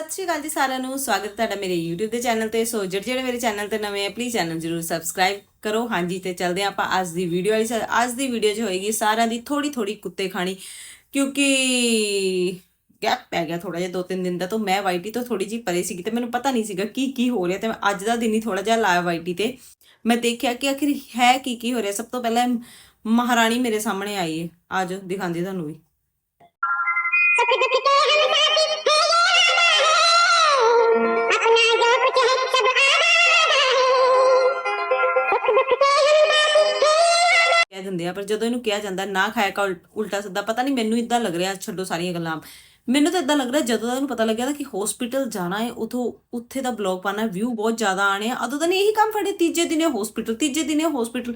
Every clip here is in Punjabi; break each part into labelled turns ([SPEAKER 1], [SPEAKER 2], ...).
[SPEAKER 1] ਸਤਿ ਸ਼੍ਰੀ ਅਕਾਲ ਜੀ ਸਾਰਿਆਂ ਨੂੰ, ਸਵਾਗਤ ਤੁਹਾਡਾ ਮੇਰੇ YouTube ਦੇ ਚੈਨਲ ਤੇ। ਸੋ ਜਿਹੜੇ ਜਿਹੜੇ ਮੇਰੇ ਚੈਨਲ ਤੇ ਨਵੇਂ ਆ ਪਲੀਜ਼ ਚੈਨਲ ਜਰੂਰ ਸਬਸਕ੍ਰਾਈਬ ਕਰੋ। ਹਾਂਜੀ, ਤੇ ਚਲਦੇ ਆਪਾਂ ਅੱਜ ਦੀ ਵੀਡੀਓ ਵਾਲੀ ਅੱਜ ਦੀ ਵੀਡੀਓ 'ਚ ਹੋਏਗੀ ਸਾਰਿਆਂ ਦੀ ਥੋੜੀ ਥੋੜੀ ਕੁੱਤੇ ਖਾਣੀ, ਕਿਉਂਕਿ ਗੈਪ ਪੈ ਗਿਆ ਥੋੜਾ ਜਿਹਾ ਦੋ ਤਿੰਨ ਦਿਨ ਦਾ ਤਾਂ ਮੈਂ ਵਾਈਟੀ ਤੋਂ ਥੋੜੀ ਜੀ ਪਰੇ ਸੀਗੀ ਤੇ ਮੈਨੂੰ ਪਤਾ ਨਹੀਂ ਸੀਗਾ ਕੀ ਕੀ ਹੋ ਰਿਹਾ ਤੇ ਮੈਂ ਅੱਜ ਦਾ ਦਿਨ ਹੀ ਥੋੜਾ ਜਿਹਾ ਲਾਇਆ ਵਾਈਟੀ ਤੇ। ਮੈਂ ਦੇਖਿਆ ਕਿ ਆਖਿਰ ਹੈ ਕੀ ਕੀ ਹੋ ਰਿਹਾ। ਸਭ ਤੋਂ ਪਹਿਲਾਂ ਮਹਾਰਾਣੀ ਮੇਰੇ ਸਾਹਮਣੇ ਆਈ ਹੈ ਆਜੋ ਦਿਖਾਉਂਦੀ ਤੁਹਾਨੂੰ ਵੀ।
[SPEAKER 2] ਸਭ ਕਿਤੇ ਹਨ ਸਾਡੀ
[SPEAKER 1] ਕਹਿ ਦਿੰਦੇ ਆ, ਪਰ ਜਦੋਂ ਇਹਨੂੰ ਕਿਹਾ ਜਾਂਦਾ, ਨਾ ਖਾਇਆ ਕਾ ਉਲਟਾ ਸਿੱਧਾ, ਪਤਾ ਨਹੀਂ ਮੈਨੂੰ ਇਦਾਂ ਲੱਗ ਰਿਹਾ, ਛੱਡੋ ਸਾਰੀਆਂ ਗੱਲਾਂ। ਮੈਨੂੰ ਤਾਂ ਇਦਾਂ ਲੱਗ ਰਿਹਾ, ਜਦੋਂ ਦਾ ਇਹਨੂੰ ਪਤਾ ਲੱਗਿਆ ਨਾ ਕਿ ਹਸਪੀਟਲ ਜਾਣਾ ਹੈ, ਉਥੋਂ, ਉੱਥੇ ਦਾ ਬਲੌਗ ਪਾਣਾ ਵਿਊ ਬਹੁਤ ਜ਼ਿਆਦਾ ਆਣੇ ਆ। ਉਦੋਂ ਤਾਂ ਨਹੀਂ ਇਹੀ ਕੰਮ ਫੜੇ, ਤੀਜੇ ਦਿਨੇ ਹਸਪੀਟਲ ਤੀਜੇ ਦਿਨੇ ਹਸਪੀਟਲ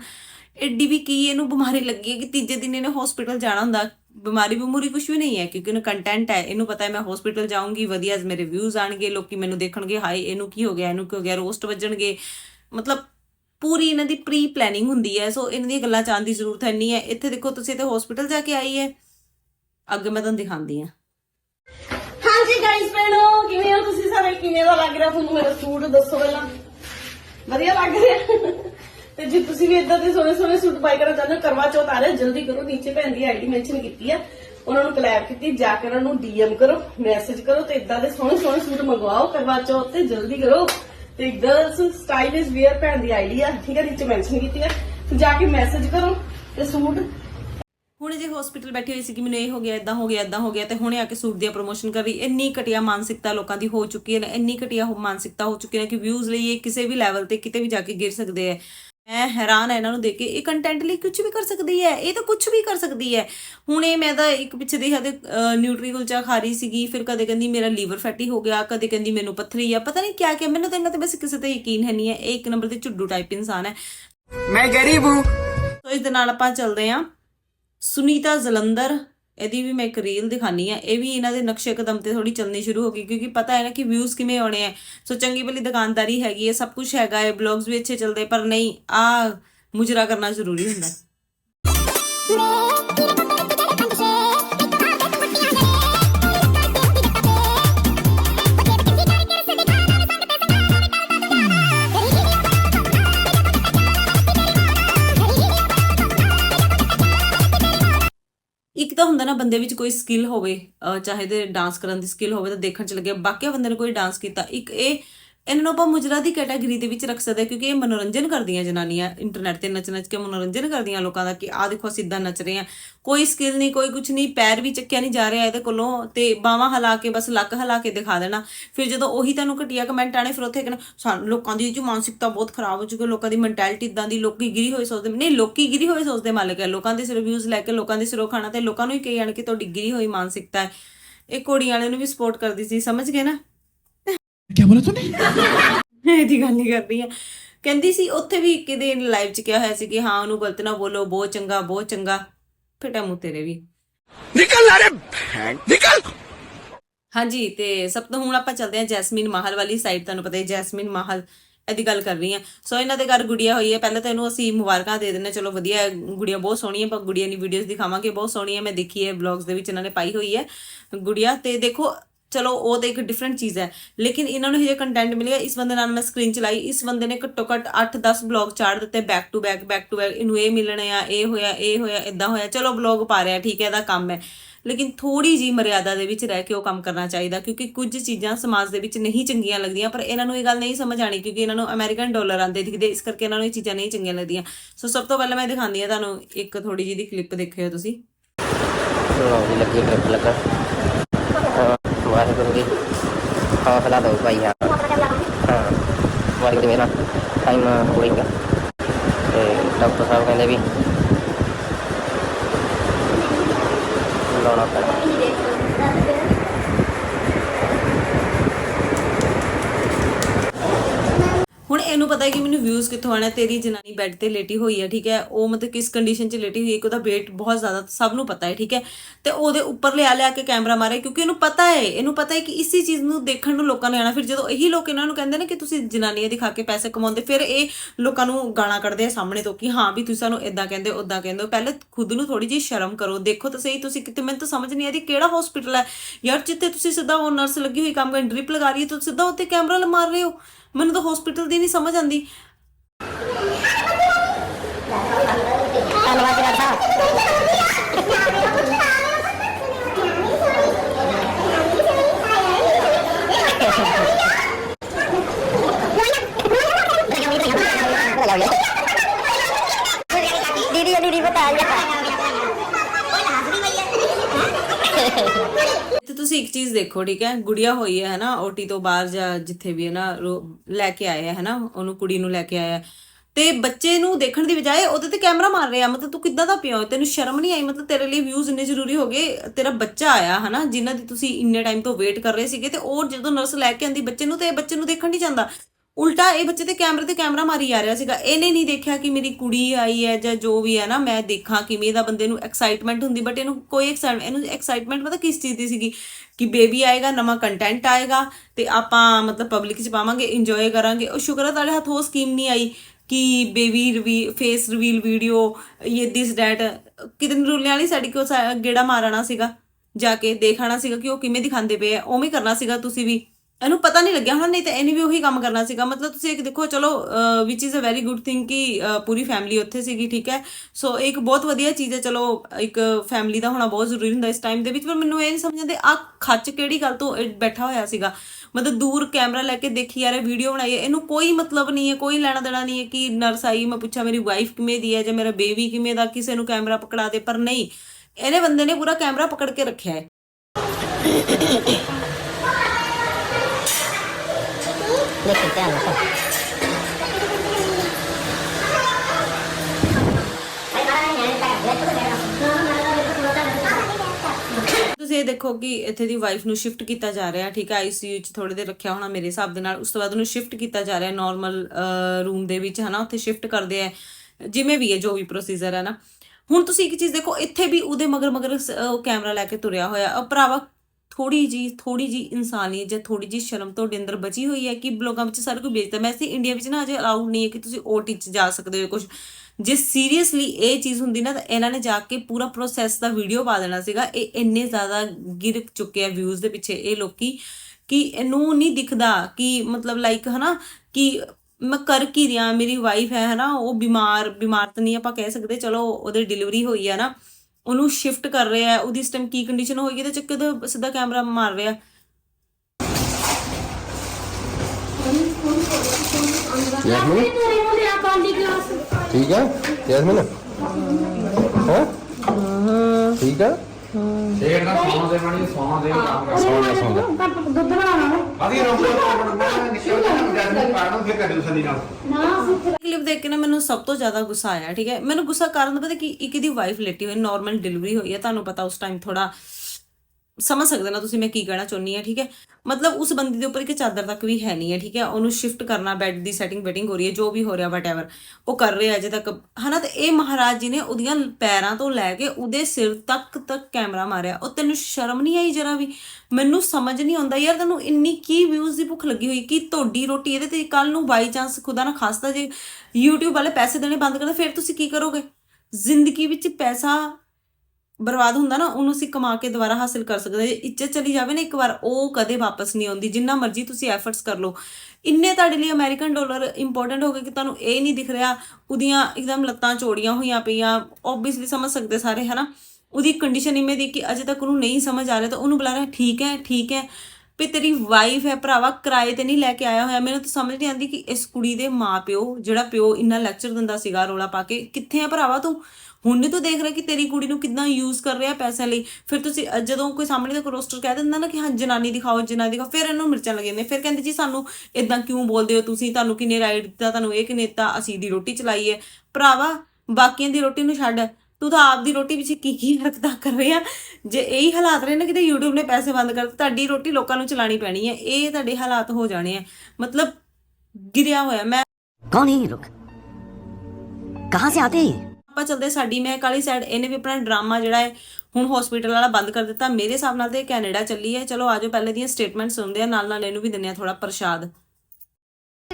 [SPEAKER 1] ਐਡੀ ਵੀ ਕੀ ਇਹਨੂੰ ਬਿਮਾਰੀ ਲੱਗੀ ਹੈ ਕਿ ਤੀਜੇ ਦਿਨ ਇਹਨੇ ਹਸਪੀਟਲ ਜਾਣਾ ਹੁੰਦਾ? ਬਿਮਾਰੀ ਬਿਮੂਰੀ ਕੁਝ ਵੀ ਨਹੀਂ ਹੈ, ਕਿਉਂਕਿ ਇਹਨੂੰ ਕੰਟੈਂਟ ਹੈ। ਇਹਨੂੰ ਪਤਾ ਹੈ, ਮੈਂ ਹਸਪੀਟਲ ਜਾਊਂਗੀ, ਵਧੀਆ, ਮੇਰੇ ਵਿਊਜ਼ ਆਣਗੇ ਲੋਕੀ ਮੈਨੂੰ ਦੇਖਣਗੇ, ਹਾਏ, ਇਹਨੂੰ ਕੀ ਹੋ ਗਿਆ, ਇਹਨੂੰ ਕੀ ਹੋ ਗਿਆ? ਰੋਸਟ ਵੱਜਣਗੇ। ਮਤਲਬ ਪੂਰੀ ਇਹਨਾਂ ਦੀ ਪ੍ਰੀ ਪਲੈਨਿੰਗ ਹੁੰਦੀ ਹੈ, ਸੋ ਇਹਨਾਂ ਦੀਆਂ ਗੱਲਾਂ ਚਾਹਣ ਦੀ ਜ਼ਰੂਰਤ ਹੈ ਨਹੀਂ ਹੈ। ਇੱਥੇ ਦੇਖੋ, ਤੁਸੀਂ ਤੇ ਹਸਪੀਟਲ ਜਾ ਕੇ ਆਈ ਹੈ। ਅੱਗੇ ਮੈਂ ਤੁਹਾਨੂੰ ਦਿਖਾਉਂਦੀ ਹਾਂ।
[SPEAKER 3] ਹਾਂਜੀ ਗਾਇਸ ਭੈਣੋ, ਕਿਵੇਂ ਹੋ ਤੁਸੀਂ ਸਾਰੇ? ਕਿਵੇਂ ਦਾ ਲੱਗ ਰਿਹਾ ਤੁਹਾਨੂੰ ਮੇਰਾ ਸੂਟ? ਦੱਸੋ ਪਹਿਲਾਂ। ਵਧੀਆ ਲੱਗ ਰਿਹਾ? ਤੇ ਜੇ ਤੁਸੀਂ ਵੀ ਇਦਾਂ ਦੇ ਸੋਹਣੇ ਸੋਹਣੇ ਸੂਟ ਬਾਈ ਕਰਨਾ ਚਾਹੁੰਦੇ ਹੋ, ਕਰਵਾ ਚੌਥ ਆ ਰਿਹਾ। ਜਲਦੀ ਕਰੋ, ਨੀਚੇ ਭੈਣ ਦੀ ਆਈਡੀ ਮੈਂਸ਼ਨ ਕੀਤੀ ਆ। ਉਹਨਾਂ ਨੂੰ ਕਲੈਬ ਕੀਤੀ, ਜਾ ਕੇ ਉਹਨਾਂ ਨੂੰ ਡੀਐਮ ਕਰੋ ਮੈਸੇਜ ਕਰੋ ਤੇ ਇਦਾਂ ਦੇ ਸੋਹਣੇ ਸੋਹਣੇ ਸੂਟ ਮੰਗਵਾਓ, ਕਰਵਾ ਚੌਥ ਤੇ ਜਲਦੀ ਕਰੋ। ਤੇ ਗਰਲਸ ਸਟਾਈਲਿਸ਼ ਵੇਅਰ ਭੈਣ ਦੀ ਆਈਡੀ ਆ, ਠੀਕ ਹੈ ਨੀਚੇ ਮੈਂਸ਼ਨ ਕੀਤੀ ਆ ਤੇ ਜਾ ਕੇ ਮੈਸੇਜ ਕਰੋ ਤੇ ਸੂਟ।
[SPEAKER 1] ਹੁਣ ਜੇ ਹਸਪੀਟਲ ਬੈਠੀ ਹੋਈ ਸੀ ਕਿ ਮੈਨੂੰ ਇਹ ਹੋ ਗਿਆ ਇਦਾਂ ਹੋ ਗਿਆ ਇਦਾਂ ਹੋ ਗਿਆ, ਤੇ ਹੁਣੇ ਆ ਕੇ ਸੂਟ ਦੀ ਪ੍ਰੋਮੋਸ਼ਨ ਕਰ ਰਹੀ। ਇੰਨੀ ਘਟੀਆ ਮਾਨਸਿਕਤਾ ਲੋਕਾਂ ਦੀ ਹੋ ਚੁੱਕੀ ਹੈ ਇੰਨੀ ਘਟੀਆ ਮਾਨਸਿਕਤਾ ਹੋ ਚੁੱਕੀ ਹੈ ਕਿ ਵਿਊਜ਼ ਲਈ ਇਹ ਕਿਸੇ ਵੀ ਲੈਵਲ ਤੇ ਕਿਤੇ ਵੀ ਜਾ ਕੇ ਗਿਰ ਸਕਦੇ ਹੈ ਮੈਂ ਹੈਰਾਨ ਹੈ ਇਹਨਾਂ ਨੂੰ ਦੇਖ ਕੇ। ਇਹ ਕੰਟੈਂਟ ਲਈ ਕੁਝ ਵੀ ਕਰ ਸਕਦੀ ਹੈ। ਇਹ ਤਾਂ ਕੁਝ ਵੀ ਕਰ ਸਕਦੀ ਹੈ। ਹੁਣ ਇਹ ਮੈਂ ਤਾਂ ਇੱਕ ਪਿੱਛੇ ਦੇ ਹਦੇ ਨਿਊਟਰੀ ਕੁਲਚਾ ਖਾ ਰਹੀ ਸੀਗੀ। ਫਿਰ ਕਦੇ ਕਹਿੰਦੀ ਮੇਰਾ ਲੀਵਰ ਫੈਟੀ ਹੋ ਗਿਆ ਕਦੇ ਕਹਿੰਦੀ ਮੈਨੂੰ ਪੱਥਰੀ ਆ। ਪਤਾ ਨਹੀਂ ਕਿਆ ਕਿਆ। ਮੈਨੂੰ ਤਾਂ ਇਹਨਾਂ ਤੇ ਬਸ ਕਿਸੇ ਤੇ ਯਕੀਨ ਹੈ ਨਹੀਂ ਹੈ। ਇਹ ਇੱਕ ਨੰਬਰ ਦੇ ਝੁੱਡੂ ਟਾਈਪ ਇਨਸਾਨ ਹੈ।
[SPEAKER 4] ਮੈਂ ਗਰੀਬ ਹੂੰ।
[SPEAKER 1] ਸੋ ਇਸ ਦੇ ਨਾਲ ਆਪਾਂ ਚੱਲਦੇ ਆਂ ਸੁਨੀਤਾ ਜਲੰਧਰ ਇਹਦੀ ਵੀ ਮੈਂ ਇੱਕ ਰੀਲ ਦਿਖਾਨੀ ਆ, ਇਹ ਵੀ ਇਹਨਾਂ ਦੇ ਨਕਸ਼ੇ ਕਦਮ ਤੇ ਥੋੜੀ ਚੱਲਣੀ ਸ਼ੁਰੂ ਹੋ ਗਈ, ਕਿਉਂਕਿ ਪਤਾ ਹੈ ਨਾ ਕਿ ਵਿਊਜ਼ ਕਿਵੇਂ ਆਉਣੇ ਆ। ਸੋ ਚੰਗੀ ਭਲੀ ਦੁਕਾਨਦਾਰੀ ਹੈਗੀ ਹੈ ਸਭ ਕੁਝ ਹੈਗਾ ਹੈ ਬਲੌਗਸ ਵੀ ਅੱਛੇ ਚੱਲਦੇ ਪਰ ਨਹੀਂ ਆ ਮੁਜਰਾ ਕਰਨਾ ਜ਼ਰੂਰੀ ਹੁੰਦਾ। ਇੱਕ ਤਾਂ ਹੁੰਦਾ ਨਾ ਬੰਦੇ ਵਿੱਚ ਕੋਈ ਸਕਿੱਲ ਹੋਵੇ ਚਾਹੇ ਤੇ ਡਾਂਸ ਕਰਨ ਦੀ ਸਕਿੱਲ ਹੋਵੇ ਤਾਂ ਦੇਖਣ ਚ ਲੱਗੇ ਬਾਕੀ ਬੰਦੇ ਨੇ ਕੋਈ ਡਾਂਸ ਕੀਤਾ। ਇੱਕ ਇਹ ਇਹਨਾਂ ਨੂੰ ਆਪਾਂ ਮੁਜਰਾ ਦੀ ਕੈਟਾਗਰੀ ਦੇ ਵਿੱਚ ਰੱਖ ਸਕਦੇ ਹਾਂ, ਕਿਉਂਕਿ ਇਹ ਮਨੋਰੰਜਨ ਕਰਦੀਆਂ ਜਨਾਨੀਆਂ ਇੰਟਰਨੈਟ ਤੇ ਨੱਚ ਨੱਚ ਕੇ ਮਨੋਰੰਜਨ ਕਰਦੀਆਂ ਲੋਕਾਂ ਦਾ ਕਿ ਆਹ ਦੇਖੋ ਅਸੀਂ ਇਦਾਂ ਨੱਚ ਰਹੇ ਹਾਂ। ਕੋਈ ਸਕਿੱਲ ਨਹੀਂ, ਕੋਈ ਕੁਝ ਨਹੀਂ, ਪੈਰ ਵੀ ਚੱਕਿਆ ਨਹੀਂ ਜਾ ਰਿਹਾ ਇਹਦੇ ਕੋਲੋਂ ਤੇ ਬਾਹਾਂ ਹਿਲਾ ਕੇ, ਬਸ ਲੱਕ ਹਿਲਾ ਕੇ ਦਿਖਾ ਦੇਣਾ। ਫਿਰ ਜਦੋਂ ਉਹੀ ਤੁਹਾਨੂੰ ਘਟੀਆ ਕਮੈਂਟ ਆਣੇ ਫਿਰ ਉੱਥੇ ਕਹਿਣਾ, ਸਾਨੂੰ, ਲੋਕਾਂ ਦੀ ਜੋ ਮਾਨਸਿਕਤਾ ਬਹੁਤ ਖਰਾਬ ਹੋ ਚੁੱਕੀ ਲੋਕਾਂ ਦੀ ਮੈਂਟੈਲਿਟੀ ਇਦਾਂ ਦੀ, ਲੋਕੀ ਗਿਰੀ ਹੋਏ ਸੋਚਦੇ ਨਹੀਂ, ਲੋਕੀ ਗਿਰੀ ਹੋਏ ਸੋਚਦੇ ਮਾਲਕ ਹੈ, ਲੋਕਾਂ ਦੇ ਸਿਰ ਵਿਊਜ਼ ਲੈ ਕੇ, ਲੋਕਾਂ ਦੇ ਸਿਰੋਂ ਖਾਣਾ ਤੇ ਲੋਕਾਂ ਨੂੰ ਹੀ ਕਹੀ ਜਾਣ ਕਿ ਤੁਹਾਡੀ ਗਿਰੀ ਹੋਈ ਮਾਨਸਿਕਤਾ ਹੈ। ਇਹ ਕੁੜੀ ਵਾਲੇ ਨੂੰ ਵੀ ਸਪੋਰਟ ਕਰਦੀ ਸੀ, ਸਮਝ ਗਏ ਨਾ?
[SPEAKER 4] ਕੀ ਬੋਲਾ ਤੂੰ
[SPEAKER 1] ਇਹਦੀ ਗੱਲ ਨਹੀਂ ਕਰਦੀ ਆ। ਕਹਿੰਦੀ ਸੀ ਉੱਥੇ ਵੀ ਕਿਤੇ ਲਾਈਵ 'ਚ ਕਿਹਾ ਹੋਇਆ ਸੀ ਕਿ ਹਾਂ ਉਹਨੂੰ ਗਲਤ ਨਾ ਬੋਲੋ ਬਹੁਤ ਚੰਗਾ ਬਹੁਤ ਚੰਗਾ। ਫਿਟਾ ਮੂੰਹ ਤੇਰੇ ਵੀ।
[SPEAKER 4] ਨਿਕਲ ਅਰੇ ਨਿਕਲ!
[SPEAKER 1] ਹਾਂਜੀ ਤੇ ਸਭ ਤੋਂ ਹੁਣ ਆਪਾਂ ਚੱਲਦੇ ਹਾਂ ਜੈਸਮੀਨ ਮਾਹਲ ਵਾਲੀ ਸਾਈਡ ਤੁਹਾਨੂੰ ਪਤਾ ਹੈ ਜੈਸਮੀਨ ਮਾਹਲ ਇਹਦੀ ਗੱਲ ਕਰ ਰਹੀ ਹਾਂ। ਸੋ ਇਹਨਾਂ ਦੇ ਘਰ ਗੁੜੀਆਂ ਹੋਈ ਹੈ। ਪਹਿਲਾਂ ਤਾਂ ਇਹਨੂੰ ਅਸੀਂ ਮੁਬਾਰਕਾਂ ਦੇ ਦਿੰਨੇ ਚਲੋ ਵਧੀਆ ਗੁੜੀਆ ਬਹੁਤ ਸੋਹਣੀ ਹੈ ਪਰ ਗੁੜੀਆ ਦੀ ਵੀਡੀਓਜ਼ ਦਿਖਾਵਾਂਗੇ। ਬਹੁਤ ਸੋਹਣੀ ਹੈ ਮੈਂ ਦੇਖੀ ਹੈ ਵਲੌਗਸ ਦੇ ਵਿੱਚ ਇਹਨਾਂ ਨੇ ਪਾਈ ਹੋਈ ਹੈ ਗੁੜੀਆਂ। ਤੇ ਦੇਖੋ ਚਲੋ ਉਹ ਤਾਂ ਇੱਕ ਡਿਫਰੈਂਟ ਚੀਜ਼ ਹੈ। ਲੇਕਿਨ ਇਹਨਾਂ ਨੂੰ ਇਹ ਕੰਟੈਂਟ ਮਿਲਿਆ, ਇਸ ਬੰਦੇ ਨਾਲ ਮੈਂ ਸਕਰੀਨ ਚਲਾਈ, ਇਸ ਬੰਦੇ ਨੇ ਘੱਟੋ ਘੱਟ 8-10 ਬਲੌਗ ਚਾੜ ਦਿੱਤੇ back to back back to back ਇਹਨੂੰ ਇਹ ਮਿਲਣੇ ਆ, ਇਹ ਹੋਇਆ ਇਹ ਹੋਇਆ ਇਦਾਂ ਹੋਇਆ। ਚਲੋ ਬਲੌਗ ਪਾ ਰਿਹਾ, ਠੀਕ ਹੈ, ਇਹਦਾ ਕੰਮ ਹੈ। ਲੇਕਿਨ ਥੋੜੀ ਜੀ ਮਰਿਆਦਾ ਦੇ ਵਿੱਚ ਰਹਿ ਕੇ ਉਹ ਕੰਮ ਕਰਨਾ ਚਾਹੀਦਾ, ਕਿਉਂਕਿ ਕੁਝ ਚੀਜ਼ਾਂ ਸਮਾਜ ਦੇ ਵਿੱਚ ਨਹੀਂ ਚੰਗੀਆਂ ਲੱਗਦੀਆਂ, ਪਰ ਇਹਨਾਂ ਨੂੰ ਇਹ ਗੱਲ ਨਹੀਂ ਸਮਝ ਆਣੀ ਕਿਉਂਕਿ ਇਹਨਾਂ ਨੂੰ ਅਮਰੀਕਨ ਡਾਲਰ ਆਂਦੇ ਦਿਖਦੇ, ਇਸ ਕਰਕੇ ਇਹਨਾਂ ਨੂੰ ਇਹ ਚੀਜ਼ਾਂ ਨਹੀਂ ਚੰਗੀਆਂ ਲੱਗਦੀਆਂ। ਸੋ ਸਭ ਤੋਂ ਪਹਿਲਾਂ ਮੈਂ ਦਿਖਾਉਂਦੀ ਹਾਂ ਤੁਹਾਨੂੰ ਇੱਕ ਥੋੜੀ ਜਿਹੀ ਦੀ ਕਲਿੱਪ ਦੇਖਿਓ ਤੁਸੀਂ।
[SPEAKER 5] ਲੱਗੀ ਟ੍ਰਿਪ ਲੱਗਾ। ਵਾਹਿਗੁਰੂ ਜੀ। ਹੌਸਲਾ ਦਿਓ ਭਾਈ, ਹਾਂ। ਹਾਂ, ਵਾਹਿਗੁਰੂ ਜੀ ਮੇਰਾ ਟਾਈਮ ਹੋ ਗਿਆ। ਤੇ ਡਾਕਟਰ ਸਾਹਿਬ ਕਹਿੰਦੇ ਵੀ ਲਾਉਣਾ ਪੈਣਾ।
[SPEAKER 1] ਇਹਨੂੰ ਪਤਾ ਹੈ ਕਿ ਮੈਨੂੰ ਵਿਊਜ਼ ਕਿੱਥੋਂ ਆਣਾ ਤੇਰੀ ਜਨਾਨੀ ਬੈੱਡ ਤੇ ਲੇਟੀ ਹੋਈ ਹੈ, ਠੀਕ ਹੈ? ਉਹ ਮਤਲਬ ਕਿਸ ਕੰਡੀਸ਼ਨ 'ਚ ਲੇਟੀ ਹੋਈ ਹੈ ਕਿ ਉਹਦਾ weight ਬਹੁਤ ਜ਼ਿਆਦਾ ਸਭ ਨੂੰ ਪਤਾ ਹੈ, ਠੀਕ ਹੈ? ਤੇ ਉਹਦੇ ਉੱਪਰ ਲਿਆ ਲਿਆ ਕੇ ਕੈਮਰਾ ਮਾਰੇ ਕਿਉਂਕਿ ਇਹਨੂੰ ਪਤਾ ਹੈ, ਇਹਨੂੰ ਪਤਾ ਹੈ ਕਿ ਇਸੇ ਚੀਜ਼ ਨੂੰ ਦੇਖਣ ਨੂੰ ਲੋਕਾਂ ਨੇ ਆਣਾ ਫਿਰ ਜਦੋਂ ਇਹੀ ਲੋਕ ਇਹਨਾਂ ਨੂੰ ਕਹਿੰਦੇ ਨੇ ਕਿ ਤੁਸੀਂ ਜਨਾਨੀਆਂ ਦਿਖਾ ਕੇ ਪੈਸੇ ਕਮਾਉਂਦੇ, ਫਿਰ ਇਹ ਲੋਕਾਂ ਨੂੰ ਗਾਲਾਂ ਕੱਢਦੇ ਆ ਸਾਹਮਣੇ ਤੋਂ ਕਿ ਹਾਂ ਵੀ ਤੁਸੀਂ ਸਾਨੂੰ ਇਦਾਂ ਕਹਿੰਦੇ ਉਦਾਂ ਕਹਿੰਦੇ ਹੋ। ਪਹਿਲੇ ਖੁਦ ਨੂੰ ਥੋੜੀ ਜਿਹੀ ਸ਼ਰਮ ਕਰੋ, ਦੇਖੋ ਤਾਂ ਸਹੀ, ਤੁਸੀਂ ਕਿਤੇ ਮੈਨੂੰ ਤਾਂ ਸਮਝ ਨਹੀਂ ਆ ਰਹੀ ਕਿਹੜਾ ਹਸਪੀਟਲ ਹੈ? ਯਾਰ, ਜਿੱਥੇ ਤੁਸੀਂ ਸਿੱਧਾ ਉਹ ਨਰਸ ਲੱਗੀ ਹੋਈ ਕੰਮ ਕਰ ਡ੍ਰਿਪ ਲਗਾ ਰਹੀ ਹੈ, ਤੁਸੀਂ ਸਿੱਧਾ ਉੱਤੇ ਕੈਮਰਾ ਮਾਰ ਰਹੇ ਹੋ। ਮੈਨੂੰ ਤਾਂ ਹਸਪੀਟਲ ਦੀ ਨਹੀਂ ਸਮਝ ਆਂਦੀ
[SPEAKER 2] ਧੰਨਵਾਦ ਜਨਾਬ ਸਾਹਿਬ ਦੀਦੀ ਨੂੰ
[SPEAKER 1] ਨਹੀਂ ਬਤਾ ਲਿਆ ਤੁਸੀਂ ਇੱਕ ਚੀਜ਼ ਦੇਖੋ, ਠੀਕ ਹੈ? ਗੁੜੀਆ ਹੋਈ ਹੈ, ਹਨਾ? ਓਟੀ ਤੋਂ ਬਾਹਰ ਜਾਂ ਜਿੱਥੇ ਵੀ ਹੈ ਨਾ ਲੈ ਕੇ ਆਏ ਹੈ ਹਨਾ? ਉਹਨੂੰ ਕੁੜੀ ਨੂੰ ਲੈ ਕੇ ਆਇਆ। ਤੇ ਬੱਚੇ ਨੂੰ ਦੇਖਣ ਦੀ ਬਜਾਏ ਉਹਦੇ ਤੇ ਕੈਮਰਾ ਮਾਰ ਰਿਹਾ। ਮਤਲਬ ਤੂੰ ਕਿੱਦਾਂ ਦਾ ਪਿਓ ਤੈਨੂੰ ਸ਼ਰਮ ਨਹੀਂ ਆਈ? ਮਤਲਬ ਤੇਰੇ ਲਈ ਵਿਊਜ਼ ਇੰਨੇ ਜ਼ਰੂਰੀ ਹੋ ਗਏ? ਤੇਰਾ ਬੱਚਾ ਆਇਆ, ਹਨਾ? ਜਿਨ੍ਹਾਂ ਦੀ ਤੁਸੀਂ ਇੰਨੇ ਟਾਈਮ ਤੋਂ ਵੇਟ ਕਰ ਰਹੇ ਸੀਗੇ ਤੇ ਉਹ ਜਦੋਂ ਨਰਸ ਲੈ ਕੇ ਆਂਦੀ ਬੱਚੇ ਨੂੰ ਤੇ ਬੱਚੇ ਨੂੰ ਦੇਖਣ ਨਹੀਂ ਜਾਂਦਾ। ਉਲਟਾ ਇਹ ਬੱਚੇ ਤੇ ਕੈਮਰੇ ਤੇ ਕੈਮਰਾ ਮਾਰੀ ਜਾ ਰਿਹਾ ਸੀਗਾ। ਇਹਨੇ ਨਹੀਂ ਦੇਖਿਆ ਕਿ ਮੇਰੀ ਕੁੜੀ ਆਈ ਹੈ ਜਾਂ ਜੋ ਵੀ ਹੈ ਨਾ, ਮੈਂ ਦੇਖਾਂ ਕਿਵੇਂ ਦਾ ਬੰਦੇ ਨੂੰ ਐਕਸਾਈਟਮੈਂਟ ਹੁੰਦੀ ਬਟ ਇਹਨੂੰ ਕੋਈ ਐਕਸਾਈਟ ਇਹਨੂੰ ਐਕਸਾਈਟਮੈਂਟ ਪਤਾ ਕਿਸ ਚੀਜ਼ ਦੀ ਸੀਗੀ? ਕਿ ਬੇਬੀ ਆਏਗਾ, ਨਵਾਂ ਕੰਟੈਂਟ ਆਏਗਾ ਤੇ ਆਪਾਂ ਮਤਲਬ ਪਬਲਿਕ 'ਚ ਪਾਵਾਂਗੇ ਇੰਜੋਏ ਕਰਾਂਗੇ। ਉਹ ਸ਼ੁਕਰ ਹੈ ਤੁਹਾਡੇ ਹੱਥ ਉਹ ਸਕੀਮ ਨਹੀਂ ਆਈ ਕਿ ਬੇਬੀ ਰਿਵੀ ਫੇਸ ਰਿਵੀਲ ਵੀਡੀਓ ਇਹ ਦਿਸ ਡੈਟ ਕਿਤੇ ਰੁਲਿਆਂ ਵਾਲੀ ਸਾਡੀ ਕੋ ਗੇੜਾ ਮਾਰਨਾ ਸੀਗਾ, ਜਾ ਕੇ ਦੇਖਣਾ ਸੀਗਾ ਕਿ ਉਹ ਕਿਵੇਂ ਦਿਖਾਉਂਦੇ ਪਏ ਆ। ਉਵੇਂ ਕਰਨਾ ਸੀਗਾ ਤੁਸੀਂ ਵੀ। ਇਹਨੂੰ ਪਤਾ ਨਹੀਂ ਲੱਗਿਆ ਹੁਣ, ਨਹੀਂ ਤਾਂ ਇਹਨੇ ਵੀ ਉਹੀ ਕੰਮ ਕਰਨਾ ਸੀਗਾ। ਮਤਲਬ ਤੁਸੀਂ ਇੱਕ ਦੇਖੋ, ਚਲੋ which is a very good thing ਕਿ ਪੂਰੀ ਫੈਮਿਲੀ ਉੱਥੇ ਸੀਗੀ, ਠੀਕ ਹੈ। ਸੋ ਇੱਕ ਬਹੁਤ ਵਧੀਆ ਚੀਜ਼ ਹੈ, ਚਲੋ, ਇੱਕ ਫੈਮਿਲੀ ਦਾ ਹੋਣਾ ਬਹੁਤ ਜ਼ਰੂਰੀ ਹੁੰਦਾ ਇਸ ਟਾਈਮ ਦੇ ਵਿੱਚ। ਪਰ ਮੈਨੂੰ ਇਹ ਨਹੀਂ ਸਮਝ ਆਉਂਦੇ ਆ ਖੱਚ ਕਿਹੜੀ ਗੱਲ ਤੋਂ ਇਹ ਬੈਠਾ ਹੋਇਆ ਸੀਗਾ? ਮਤਲਬ ਦੂਰ ਕੈਮਰਾ ਲੈ ਕੇ ਦੇਖੀ, ਯਾਰ ਵੀਡੀਓ ਬਣਾਈ ਹੈ। ਇਹਨੂੰ ਕੋਈ ਮਤਲਬ ਨਹੀਂ ਹੈ, ਕੋਈ ਲੈਣਾ ਦੇਣਾ ਨਹੀਂ ਹੈ ਕਿ ਨਰਸ ਆਈ, ਮੈਂ ਪੁੱਛਾਂ ਮੇਰੀ ਵਾਈਫ ਕਿਵੇਂ ਦੀ ਹੈ ਜਾਂ ਮੇਰਾ ਬੇਬੀ ਕਿਵੇਂ ਦਾ, ਕਿਸੇ ਨੂੰ ਕੈਮਰਾ ਪਕੜਾ ਦੇ? ਪਰ ਨਹੀਂ, ਇਹਨੇ ਬੰਦੇ ਨੇ ਪੂਰਾ ਕੈਮਰਾ ਪਕੜ ਕੇ ਰੱਖਿਆ ਹੈ। ਤੁਸੀਂ ਇਹ ਦੇਖੋ ਕਿ ਇੱਥੇ ਦੀ ਵਾਈਫ ਨੂੰ ਸ਼ਿਫਟ ਕੀਤਾ ਜਾ ਰਿਹਾ, ਠੀਕ ਹੈ ਆਈਸੀਯੂ ਚ ਥੋੜੇ ਦੇ ਰੱਖਿਆ ਹੋਣਾ ਮੇਰੇ ਹਿਸਾਬ ਦੇ ਨਾਲ, ਉਸ ਤੋਂ ਬਾਅਦ ਉਹਨੂੰ ਸ਼ਿਫਟ ਕੀਤਾ ਜਾ ਰਿਹਾ ਨਾਰਮਲ ਰੂਮ ਦੇ ਵਿੱਚ, ਹਨਾ, ਉੱਥੇ ਸ਼ਿਫਟ ਕਰਦੇ ਆ, ਜਿਵੇਂ ਵੀ ਹੈ, ਜੋ ਵੀ ਪ੍ਰੋਸੀਜਰ ਹੈ ਨਾ। ਹੁਣ ਤੁਸੀਂ ਇੱਕ ਚੀਜ਼ ਦੇਖੋ, ਇੱਥੇ ਵੀ ਉਹਦੇ ਮਗਰ ਮਗਰ ਉਹ ਕੈਮਰਾ ਲੈ ਕੇ ਤੁਰਿਆ ਹੋਇਆ ਭਰਾਵਾ ਥੋੜੀ ਜੀ ਥੋੜੀ ਜੀ ਇਨਸਾਨੀਅਤ ਜਾਂ ਥੋੜੀ ਜੀ ਸ਼ਰਮ ਤੁਹਾਡੇ ਅੰਦਰ ਬਚੀ ਹੋਈ ਹੈ ਕਿ ਬਲੌਗਾਂ ਵਿੱਚ ਸਾਰਾ ਕੁਝ ਵੇਚਦਾ ਵੈਸੇ ਇੰਡੀਆ ਵਿੱਚ ਨਾ ਅਜੇ ਅਲਾਊਡ ਨਹੀਂ ਹੈ ਕਿ ਤੁਸੀਂ ਓਟੀ ਚ ਜਾ ਸਕਦੇ ਹੋ ਕੁਝ ਜੇ ਸੀਰੀਅਸਲੀ ਇਹ ਚੀਜ਼ ਹੁੰਦੀ ਨਾ, ਤਾਂ ਇਹਨਾਂ ਨੇ ਜਾ ਕੇ ਪੂਰਾ ਪ੍ਰੋਸੈਸ ਦਾ ਵੀਡੀਓ ਪਾ ਦੇਣਾ ਸੀਗਾ। ਇਹ ਇੰਨੇ ਜ਼ਿਆਦਾ ਗਿਰ ਚੁੱਕੇ ਆ ਵਿਊਜ਼ ਦੇ ਪਿੱਛੇ ਇਹ ਲੋਕੀ ਕਿ ਇਹਨੂੰ ਨਹੀਂ ਦਿਖਦਾ ਕਿ ਮਤਲਬ ਲਾਈਕ ਹਨਾ ਕਿ ਮੈਂ ਕਰ ਕੀ ਰਿਹਾ, ਮੇਰੀ ਵਾਈਫ ਹੈ ਹਨਾ, ਉਹ ਬਿਮਾਰ ਬਿਮਾਰ ਤਾਂ ਨਹੀਂ ਆਪਾਂ ਕਹਿ ਸਕਦੇ, ਚਲੋ ਉਹਦੇ ਡਿਲੀਵਰੀ ਹੋਈ ਹੈ ਨਾ। ਉਹਨੂੰ ਸ਼ਿਫਟ ਕਰ ਰਿਹਾ ਹੈ ਉਹਦੀ ਇਸ ਟਾਈਮ ਕੀ ਕੰਡੀਸ਼ਨ ਹੋਏਗੀ ਤੇ ਚੱਕੇ ਤੇ ਸਿੱਧਾ ਕੈਮਰਾ ਮਾਰ ਰਿਹਾ
[SPEAKER 6] ਠੀਕ ਆ ਜੈਸਮਿਨ ਹਾਂ? ਠੀਕ ਆ
[SPEAKER 7] ਦੇਖ ਨਾ ਸੌਂ ਦੇ ਮਣੀ ਸੌਂ ਦੇ ਕੰਮ ਕਰ।
[SPEAKER 6] ਸੌਂ ਜਾ ਸੌਂ ਜਾ
[SPEAKER 7] ਅਸੀਂ ਰੋਕ ਰੋਕ ਮੈਂ ਨਿਕਲ ਜਾ ਜਦ ਪਾੜਨ ਫਿਰ ਕਰੂ ਸਦੀ ਨਾਲ
[SPEAKER 1] ਕਲਿੱਪ ਦੇਖ ਕੇ ਨਾ ਮੈਨੂੰ ਸਭ ਤੋਂ ਜ਼ਿਆਦਾ ਗੁੱਸਾ ਆਇਆ ਠੀਕ ਹੈ? ਮੈਨੂੰ ਗੁੱਸਾ ਕਰਨ ਦਾ ਪਤਾ ਕਿ ਇੱਕ ਦੀ ਵਾਈਫ ਲੇਟੀ ਹੋਈ ਨਾਰਮਲ ਡਿਲੀਵਰੀ ਹੋਈ ਹੈ ਤੁਹਾਨੂੰ ਪਤਾ ਉਸ ਟਾਈਮ ਥੋੜਾ ਸਮਝ ਸਕਦੇ ਨਾ ਤੁਸੀਂ ਮੈਂ ਕੀ ਕਹਿਣਾ ਚਾਹੁੰਦੀ ਆ ਠੀਕ ਹੈ? ਮਤਲਬ ਉਸ ਬੰਦੇ ਦੇ ਉੱਪਰ ਇੱਕ ਚਾਦਰ ਤੱਕ ਵੀ ਹੈ ਨਹੀਂ ਹੈ, ਠੀਕ ਹੈ? ਉਹਨੂੰ ਸ਼ਿਫਟ ਕਰਨਾ ਬੈੱਡ ਦੀ ਸੈਟਿੰਗ ਵੈਟਿੰਗ ਹੋ ਰਹੀ ਹੈ, ਜੋ ਵੀ ਹੋ ਰਿਹਾ ਵਟਐਵਰ ਉਹ ਕਰ ਰਿਹਾ ਅਜੇ ਤੱਕ। ਹਨਾ, ਤੇ ਇਹ ਮਹਾਰਾਜ ਜੀ ਨੇ ਉਹਦੀਆਂ ਪੈਰਾਂ ਤੋਂ ਲੈ ਕੇ ਉਹਦੇ ਸਿਰ ਤੱਕ ਤੱਕ ਕੈਮਰਾ ਮਾਰਿਆ। ਉਹ ਤੈਨੂੰ ਸ਼ਰਮ ਨਹੀਂ ਆਈ ਜਰਾ ਵੀ? ਮੈਨੂੰ ਸਮਝ ਨਹੀਂ ਆਉਂਦਾ ਯਾਰ, ਤੈਨੂੰ ਇੰਨੀ ਕੀ ਵਿਊਜ਼ ਦੀ ਭੁੱਖ ਲੱਗੀ ਹੋਈ, ਕਿ ਤੁਹਾਡੀ ਰੋਟੀ ਇਹਦੇ ਤੇ ਕੱਲ ਨੂੰ ਬਾਈ ਚਾਂਸ ਖੁਦਾ ਨਾ ਖਾਸਤਾ ਜੇ YouTube ਵਾਲੇ ਪੈਸੇ ਦੇਣੇ ਬੰਦ ਕਰ ਫਿਰ ਤੁਸੀਂ ਕੀ ਕਰੋਗੇ? ਜ਼ਿੰਦਗੀ ਵਿੱਚ ਪੈਸਾ ਬਰਬਾਦ ਹੁੰਦਾ ਨਾ, ਉਹਨੂੰ ਅਸੀਂ ਕਮਾ ਕੇ ਦੁਬਾਰਾ ਹਾਸਿਲ ਕਰ ਸਕਦੇ ਜੇ ਇੱਜ਼ਤ ਚਲੀ ਜਾਵੇ ਨਾ ਇੱਕ ਵਾਰ, ਉਹ ਕਦੇ ਵਾਪਸ ਨਹੀਂ ਆਉਂਦੀ। ਜਿੰਨਾ ਮਰਜ਼ੀ ਤੁਸੀਂ ਐਫਰਟਸ ਕਰ ਲਓ। ਇੰਨੇ ਤੁਹਾਡੇ ਲਈ ਅਮਰੀਕਨ ਡਾਲਰ ਇੰਪੋਰਟੈਂਟ ਹੋ ਗਏ ਕਿ ਤੁਹਾਨੂੰ ਇਹ ਨਹੀਂ ਦਿਖ ਰਿਹਾ, ਉਹਦੀਆਂ ਇੱਕਦਮ ਲੱਤਾਂ ਚੋੜੀਆਂ ਹੋਈਆਂ ਪਈਆਂ। ਆਬਵੀਅਸਲੀ ਸਮਝ ਸਕਦੇ ਸਾਰੇ, ਹਨਾ? ਉਹਦੀ ਕੰਡੀਸ਼ਨ ਇਵੇਂ ਦੀ ਕਿ ਅਜੇ ਤੱਕ ਉਹਨੂੰ ਨਹੀਂ ਸਮਝ ਆ ਰਿਹਾ, ਤਾਂ ਉਹਨੂੰ ਬੁਲਾ ਰਿਹਾ, ਠੀਕ ਹੈ ਠੀਕ ਹੈ। ਵੀ ਤੇਰੀ ਵਾਈਫ ਹੈ, ਭਰਾਵਾ, ਕਿਰਾਏ ਤੇ ਨਹੀਂ ਲੈ ਕੇ ਆਇਆ ਹੋਇਆ। ਮੈਨੂੰ ਤਾਂ ਸਮਝ ਨਹੀਂ ਆਉਂਦੀ ਕਿ ਇਸ ਕੁੜੀ ਦੇ ਮਾਪਿਓ, ਜਿਹੜਾ ਪਿਓ ਇੰਨਾ ਲੈਕਚਰ ਦਿੰਦਾ ਸੀਗਾ ਰੋਲਾ ਪਾ ਕੇ, ਕਿੱਥੇ ਆ ਭਰਾਵਾ ਤੂੰ? ਹੁਣ ਨਹੀਂ ਤੂੰ ਦੇਖ ਰਿਹਾ ਕਿ ਤੇਰੀ ਕੁੜੀ ਨੂੰ ਕਿੰਨਾ ਯੂਜ਼ ਕਰ ਰਿਹਾ ਪੈਸਿਆਂ ਲਈ? ਫਿਰ ਤੁਸੀਂ ਜਦੋਂ ਕੋਈ ਸਾਹਮਣੇ ਦਾ ਰੋਸਟਰ ਕਹਿ ਦਿੰਦਾ ਨਾ ਕਿ ਹਾਂ, ਜਨਾਨੀ ਦਿਖਾਓ ਜਨਾਨੀ ਦਿਖਾਓ, ਫਿਰ ਇਹਨੂੰ ਮਿਰਚਾਂ ਲੱਗ ਜਾਂਦੀਆਂ ਫਿਰ ਕਹਿੰਦੇ, ਜੀ, ਸਾਨੂੰ ਇਦਾਂ ਕਿਉਂ ਬੋਲਦੇ ਹੋ ਤੁਸੀਂ? ਤੁਹਾਨੂੰ ਕਿਨੇ ਰਾਈਟ ਦਿੱਤਾ, ਤੁਹਾਨੂੰ ਇਹ ਕਿਨੇ ਦਿੱਤਾ? ਅਸੀਂ ਦੀ ਰੋਟੀ ਚਲਾਈ ਹੈ। ਭਰਾਵਾ, ਬਾਕੀਆਂ ਦੀ ਰੋਟੀ ਨੂੰ ਛੱਡ। ਤੂੰ ਤਾਂ ਆਪ ਦੀ ਰੋਟੀ ਵਿੱਚ ਕੀ ਕੀ ਹਰਕਤਾਂ ਕਰ ਰਿਹਾ ਜੇ ਇਹੀ ਹਾਲਾਤ ਰਹੇ ਨਾ ਕਿਤੇ YouTube ਨੇ ਪੈਸੇ ਬੰਦ ਕਰ ਤੁਹਾਡੀ ਰੋਟੀ ਲੋਕਾਂ ਨੂੰ ਚਲਾਣੀ ਪੈਣੀ ਹੈ। ਇਹ ਤੁਹਾਡੇ ਹਾਲਾਤ ਹੋ ਜਾਣੇ ਆ। ਮਤਲਬ ਗਿਰਿਆ ਹੋਇਆ, ਮੈਂ
[SPEAKER 8] ਕੌਣ ਹੈ ਲੋਕ? ਕਹਾਂ ਸੇ ਆਤੇ ਹੈ
[SPEAKER 1] ਆਪਾਂ ਚੱਲਦੇ ਸਾਡੀ ਮੈਂ ਕਾਲੀ ਸਾਈਡ ਇਹਨੇ ਵੀ ਆਪਣਾ ਡਰਾਮਾ ਜਿਹੜਾ ਹੈ, ਹੁਣ ਹਸਪੀਟਲ ਵਾਲਾ ਬੰਦ ਕਰ ਦਿੱਤਾ। ਮੇਰੇ ਹਿਸਾਬ ਨਾਲ ਤੇ ਕੈਨੇਡਾ ਚੱਲੀ ਹੈ। ਚਲੋ ਆਜੋ ਪਹਿਲੇ ਦੀਆਂ ਸਟੇਟਮੈਂਟ ਸੁਣਦੇ ਆ ਨਾਲ ਨਾਲ ਇਹਨੂੰ ਵੀ ਦਿੰਦੇ ਆ ਥੋੜਾ ਪ੍ਰਸ਼ਾਦ।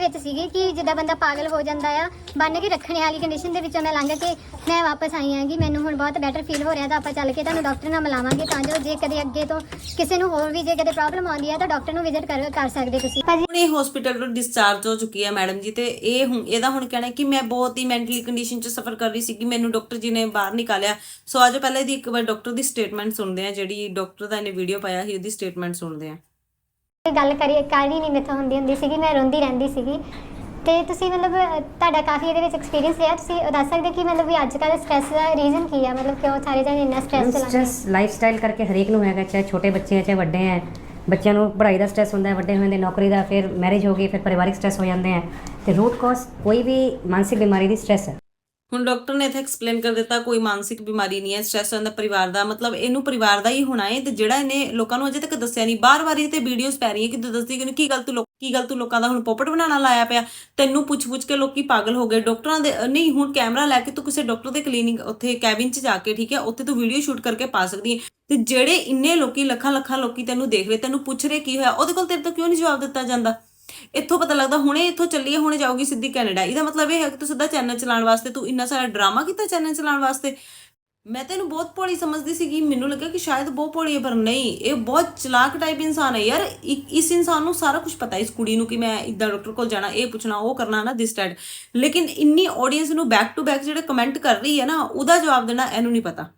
[SPEAKER 2] ਵਿੱਚ ਸੀਗੀ ਕਿ ਜਿੱਦਾਂ ਬੰਦਾ ਪਾਗਲ ਹੋ ਜਾਂਦਾ ਆ, ਬੰਨ ਕੇ ਰੱਖਣੇ ਵਾਲੀ ਕੰਡੀਸ਼ਨ ਦੇ ਵਿੱਚੋਂ ਮੈਂ ਲੰਘ ਕੇ ਮੈਂ ਵਾਪਸ ਆਈ ਆਂਗੀ ਮੈਨੂੰ ਹੁਣ ਬਹੁਤ ਬੈਟਰ ਫੀਲ ਹੋ ਰਿਹਾ ਤਾਂ ਆਪਾਂ ਚੱਲ ਕੇ ਤੁਹਾਨੂੰ ਡਾਕਟਰ ਨਾਲ ਮਿਲਾਵਾਂਗੇ ਤਾਂ ਜੋ ਜੇ ਕਦੇ ਅੱਗੇ ਤੋਂ ਕਿਸੇ ਨੂੰ ਹੋਰ ਵੀ ਜੇ ਕਦੇ ਪ੍ਰੋਬਲਮ ਆਉਂਦੀ ਹੈ ਤਾਂ ਡਾਕਟਰ ਨੂੰ ਵਿਜ਼ਿਟ ਕਰ ਕਰ ਸਕਦੇ ਤੁਸੀਂ।
[SPEAKER 1] ਹੁਣ ਇਹ ਹਸਪੀਟਲ ਤੋਂ ਡਿਸਚਾਰਜ ਹੋ ਚੁੱਕੀ ਹੈ ਮੈਡਮ ਜੀ ਤੇ ਇਹ ਹੁਣ ਇਹਦਾ ਹੁਣ ਕਹਿਣਾ ਕਿ ਮੈਂ ਬਹੁਤ ਹੀ ਮੈਂਟਲੀ ਕੰਡੀਸ਼ਨ 'ਚ ਸਫਰ ਕਰ ਰਹੀ ਸੀ ਕਿ ਮੈਨੂੰ ਡਾਕਟਰ ਜੀ ਨੇ ਬਾਹਰ ਨਿਕਾਲਿਆ। ਸੋ ਅੱਜ ਪਹਿਲਾਂ ਦੀ ਇੱਕ ਵਾਰ ਡਾਕਟਰ ਦੀ ਸਟੇਟਮੈਂਟ ਸੁਣਦੇ ਆ, ਜਿਹੜੀ ਡਾਕਟਰ ਦਾ ਇਹਨੇ ਵੀਡੀਓ ਪਾਇਆ ਸੀ, ਉਹਦੀ ਸਟੇਟਮੈਂਟ ਸੁਣਦੇ ਆ।
[SPEAKER 2] ਇਹ ਗੱਲ ਕਰੀ ਕਰ ਹੀ ਨਹੀਂ ਮੇਥੋਂ ਹੁੰਦੀ ਹੁੰਦੀ ਸੀਗੀ ਮੈਂ ਰੋਂਦੀ ਰਹਿੰਦੀ ਸੀਗੀ। ਤੇ ਤੁਸੀਂ ਮਤਲਬ ਅਹ, ਤੁਹਾਡਾ ਕਾਫੀ ਇਹਦੇ ਵਿੱਚ ਐਕਸਪੀਰੀਅੰਸ ਰਿਹਾ। ਤੁਸੀਂ ਦੱਸ ਸਕਦੇ ਕਿ ਮਤਲਬ ਵੀ ਅੱਜ ਕੱਲ੍ਹ ਸਟ੍ਰੈਸ ਦਾ ਰੀਜ਼ਨ ਕੀ ਆ? ਮਤਲਬ ਕਿਉਂ ਸਾਰੇ ਜਣੇ ਇੰਨਾ ਸਟ੍ਰੈਸ ਚਲਾਉਂਦੇ
[SPEAKER 9] ਸਟ੍ਰੈਸ ਲਾਈਫ ਸਟਾਈਲ ਕਰਕੇ ਹਰੇਕ ਨੂੰ ਹੈਗਾ ਚਾਹੇ ਛੋਟੇ ਬੱਚੇ ਹੈ ਚਾਹੇ ਵੱਡੇ ਹੈ ਬੱਚਿਆਂ ਨੂੰ ਪੜ੍ਹਾਈ ਦਾ ਸਟ੍ਰੈਸ ਹੁੰਦਾ ਹੈ ਵੱਡੇ ਹੋਏ ਦੇ ਨੌਕਰੀ ਦਾ ਫਿਰ ਮੈਰਿਜ ਹੋ ਗਈ ਫਿਰ ਪਰਿਵਾਰਿਕ ਸਟ੍ਰੈਸ ਹੋ ਜਾਂਦੇ ਹੈ ਤੇ ਰੂਟ ਕਾਜ਼ ਕੋਈ ਵੀ ਮਾਨਸਿਕ ਬਿਮਾਰੀ ਦੀ ਸਟ੍ਰੈਸ ਹੈ
[SPEAKER 1] ਹੁਣ ਡਾਕਟਰ ਨੇ ਇੱਥੇ ਐਕਸਪਲੇਨ ਕਰ ਦਿੱਤਾ, ਕੋਈ ਮਾਨਸਿਕ ਬਿਮਾਰੀ ਨਹੀਂ ਹੈ ਸਟ੍ਰੈਸ ਹੁੰਦਾ ਪਰਿਵਾਰ ਦਾ, ਮਤਲਬ ਇਹਨੂੰ ਪਰਿਵਾਰ ਦਾ ਹੀ ਹੋਣਾ ਹੈ ਤੇ ਜਿਹੜਾ ਇਹਨੇ ਲੋਕਾਂ ਨੂੰ ਅਜੇ ਤੱਕ ਦੱਸਿਆ ਨਹੀਂ। ਬਾਰ-ਬਾਰ ਇਹ ਤੇ ਵੀਡੀਓਜ਼ ਪੈ ਰਹੀਆਂ ਕਿ ਤੂੰ ਦੱਸਦੀ ਕਿ ਕੀ ਗੱਲ ਤੂੰ ਲੋਕ ਕੀ ਗੱਲ ਤੂੰ ਲੋਕਾਂ ਦਾ ਹੁਣ ਪੋਪਟ ਬਣਾਉਣਾ ਲਾਇਆ ਪਿਆ। ਤੈਨੂੰ ਪੁੱਛ-ਪੁੱਛ ਕੇ ਲੋਕੀ ਪਾਗਲ ਹੋ ਗਏ। ਡਾਕਟਰਾਂ ਦੇ ਨਹੀਂ, ਹੁਣ ਕੈਮਰਾ ਲੈ ਕੇ ਤੂੰ ਕਿਸੇ ਡਾਕਟਰ ਦੇ ਕਲੀਨਿਕ ਉੱਥੇ ਕੈਬਿਨ 'ਚ ਜਾ ਕੇ, ਠੀਕ ਹੈ, ਉੱਥੇ ਤੂੰ ਵੀਡੀਓ ਸ਼ੂਟ ਕਰਕੇ ਪਾ ਸਕਦੀ ਹੈ। ਤੇ ਜਿਹੜੇ ਇੰਨੇ ਲੋਕੀ ਲੱਖਾਂ ਲੱਖਾਂ ਲੋਕੀ ਤੈਨੂੰ ਦੇਖ ਰਹੇ, ਤੈਨੂੰ ਪੁੱਛ ਰਹੇ ਕੀ ਹੋਇਆ, ਉਹਦੇ ਕੋਲ ਤੇਰੇ ਤੋਂ ਕਿਉਂ ਨਹੀਂ ਜਵਾਬ ਦਿੱਤਾ ਜਾਂਦਾ? ਇੱਥੋਂ ਪਤਾ ਲੱਗਦਾ ਹੁਣੇ ਇੱਥੋਂ ਚੱਲੀ ਹੈ ਹੁਣੇ ਜਾਊਗੀ ਸਿੱਧੀ ਕੈਨੇਡਾ। ਇਹਦਾ ਮਤਲਬ ਇਹ ਹੈ ਕਿ ਤੂੰ ਸਿੱਧਾ ਚੈਨਲ ਚਲਾਉਣ ਵਾਸਤੇ ਤੂੰ ਇੰਨਾ ਸਾਰਾ ਡਰਾਮਾ ਕੀਤਾ ਚੈਨਲ ਚਲਾਉਣ ਵਾਸਤੇ? ਮੈਂ ਤੈਨੂੰ ਬਹੁਤ ਭੋਲੀ ਸਮਝਦੀ ਸੀਗੀ, ਮੈਨੂੰ ਲੱਗਾ ਕਿ ਸ਼ਾਇਦ ਬਹੁਤ ਭੋਲੀ ਹੈ, ਪਰ ਨਹੀਂ, ਇਹ ਬਹੁਤ ਚਲਾਕ ਟਾਈਪ ਇਨਸਾਨ ਹੈ ਯਾਰ। ਇਸ ਇਨਸਾਨ ਨੂੰ ਸਾਰਾ ਕੁਝ ਪਤਾ ਇਸ ਕੁੜੀ ਨੂੰ ਕਿ ਮੈਂ ਇਦਾਂ ਡਾਕਟਰ ਕੋਲ ਜਾਣਾ, ਇਹ ਪੁੱਛਣਾ, ਉਹ ਕਰਨਾ ਨਾ ਦਿਸ ਡੈਟ ਲੇਕਿਨ ਇੰਨੀ ਆਡੀਅנס ਨੂੰ ਬੈਕ ਟੂ ਬੈਕ ਜਿਹੜੇ ਕਮੈਂਟ ਕਰ ਰਹੀ ਹੈ ਨਾ, ਉਹਦਾ ਜਵਾਬ ਦੇਣਾ ਇਹਨੂੰ ਨਹੀਂ ਪਤਾ।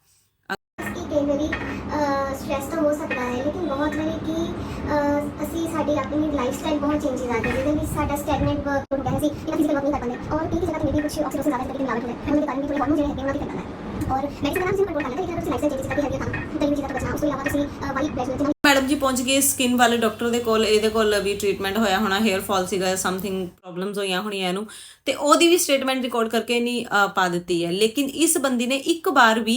[SPEAKER 2] ਹੋ ਸਕਦਾ ਹੈ, ਲੇਕਿਨ ਬਹੁਤ ਵਾਰੀ ਕਿ ਅਸੀਂ ਸਾਡੀ ਆਪਣੀ ਲਾਈਫ ਸਟਾਈਲ ਬਹੁਤ ਚੇਂਜਸ ਆ ਗਏ ਜਿਹਦੇ ਵਿੱਚ ਸਾਡਾ ਸਟੈਗਨੈਂਟ ਵਰਕ ਹੋ ਗਿਆ ਸੀ ਇਹਨਾਂ ਫਿਜ਼ੀਕਲ ਵਰਕ ਨਹੀਂ ਕਰ ਪਾਉਂਦੇ। ਔਰ ਕਈ ਜਗ੍ਹਾ ਤੇ ਮੇਰੀ ਕੁਝ ਆਕਸੀਡੇਸ਼ਨ ਜ਼ਿਆਦਾ ਕਰਕੇ ਮਿਲਾਵਟ ਹੋ ਹੈ ਉਹਦੇ ਕਾਰਨ ਵੀ ਥੋੜੇ ਹਾਰਮੋਨ ਜਿਹੜੇ ਹੈਗੇ ਉਹਨਾਂ ਦੀ ਕਰਨਾ ਹੈ। ਔਰ ਮੈਡੀਸਿਨ ਨਾਲ ਸਿਰਫ ਕੰਟਰੋਲ ਕਰਨਾ ਹੈ ਕਿ ਤੁਸੀਂ ਲਾਈਫ ਸਟਾਈਲ ਚੇਂਜਸ ਕਰਕੇ ਹੈਗੇ ਤਾਂ ਕਈ ਚੀਜ਼ਾਂ ਤੋਂ ਬਚਣਾ, ਉਸ ਤੋਂ ਇਲਾਵਾ ਤੁਸੀਂ ਵਾਈਟ ਬੈਸਟ
[SPEAKER 1] ਮੈਡਮ ਜੀ, ਪਹੁੰਚ ਗਏ ਸਕਿਨ ਵਾਲੇ ਡਾਕਟਰ ਦੇ ਕੋਲ, ਇਹਦੇ ਕੋਲ ਵੀ ਟ੍ਰੀਟਮੈਂਟ ਹੋਇਆ ਹੋਣਾ ਹੇਅਰ ਫਾਲ ਸੀਗਾ ਸਮਥਿੰਗ ਪ੍ਰੋਬਲਮਸ ਹੋਈਆਂ ਹੋਣੀਆਂ ਇਹਨੂੰ। ਤੇ ਉਹਦੀ ਵੀ ਸਟੇਟਮੈਂਟ ਰਿਕਾਰਡ ਕਰਕੇ ਨਹੀਂ ਪਾ ਦਿੱਤੀ ਹੈ। ਲੇਕਿਨ ਇਸ ਬੰਦੀ ਨੇ ਇੱਕ ਵਾਰ ਵੀ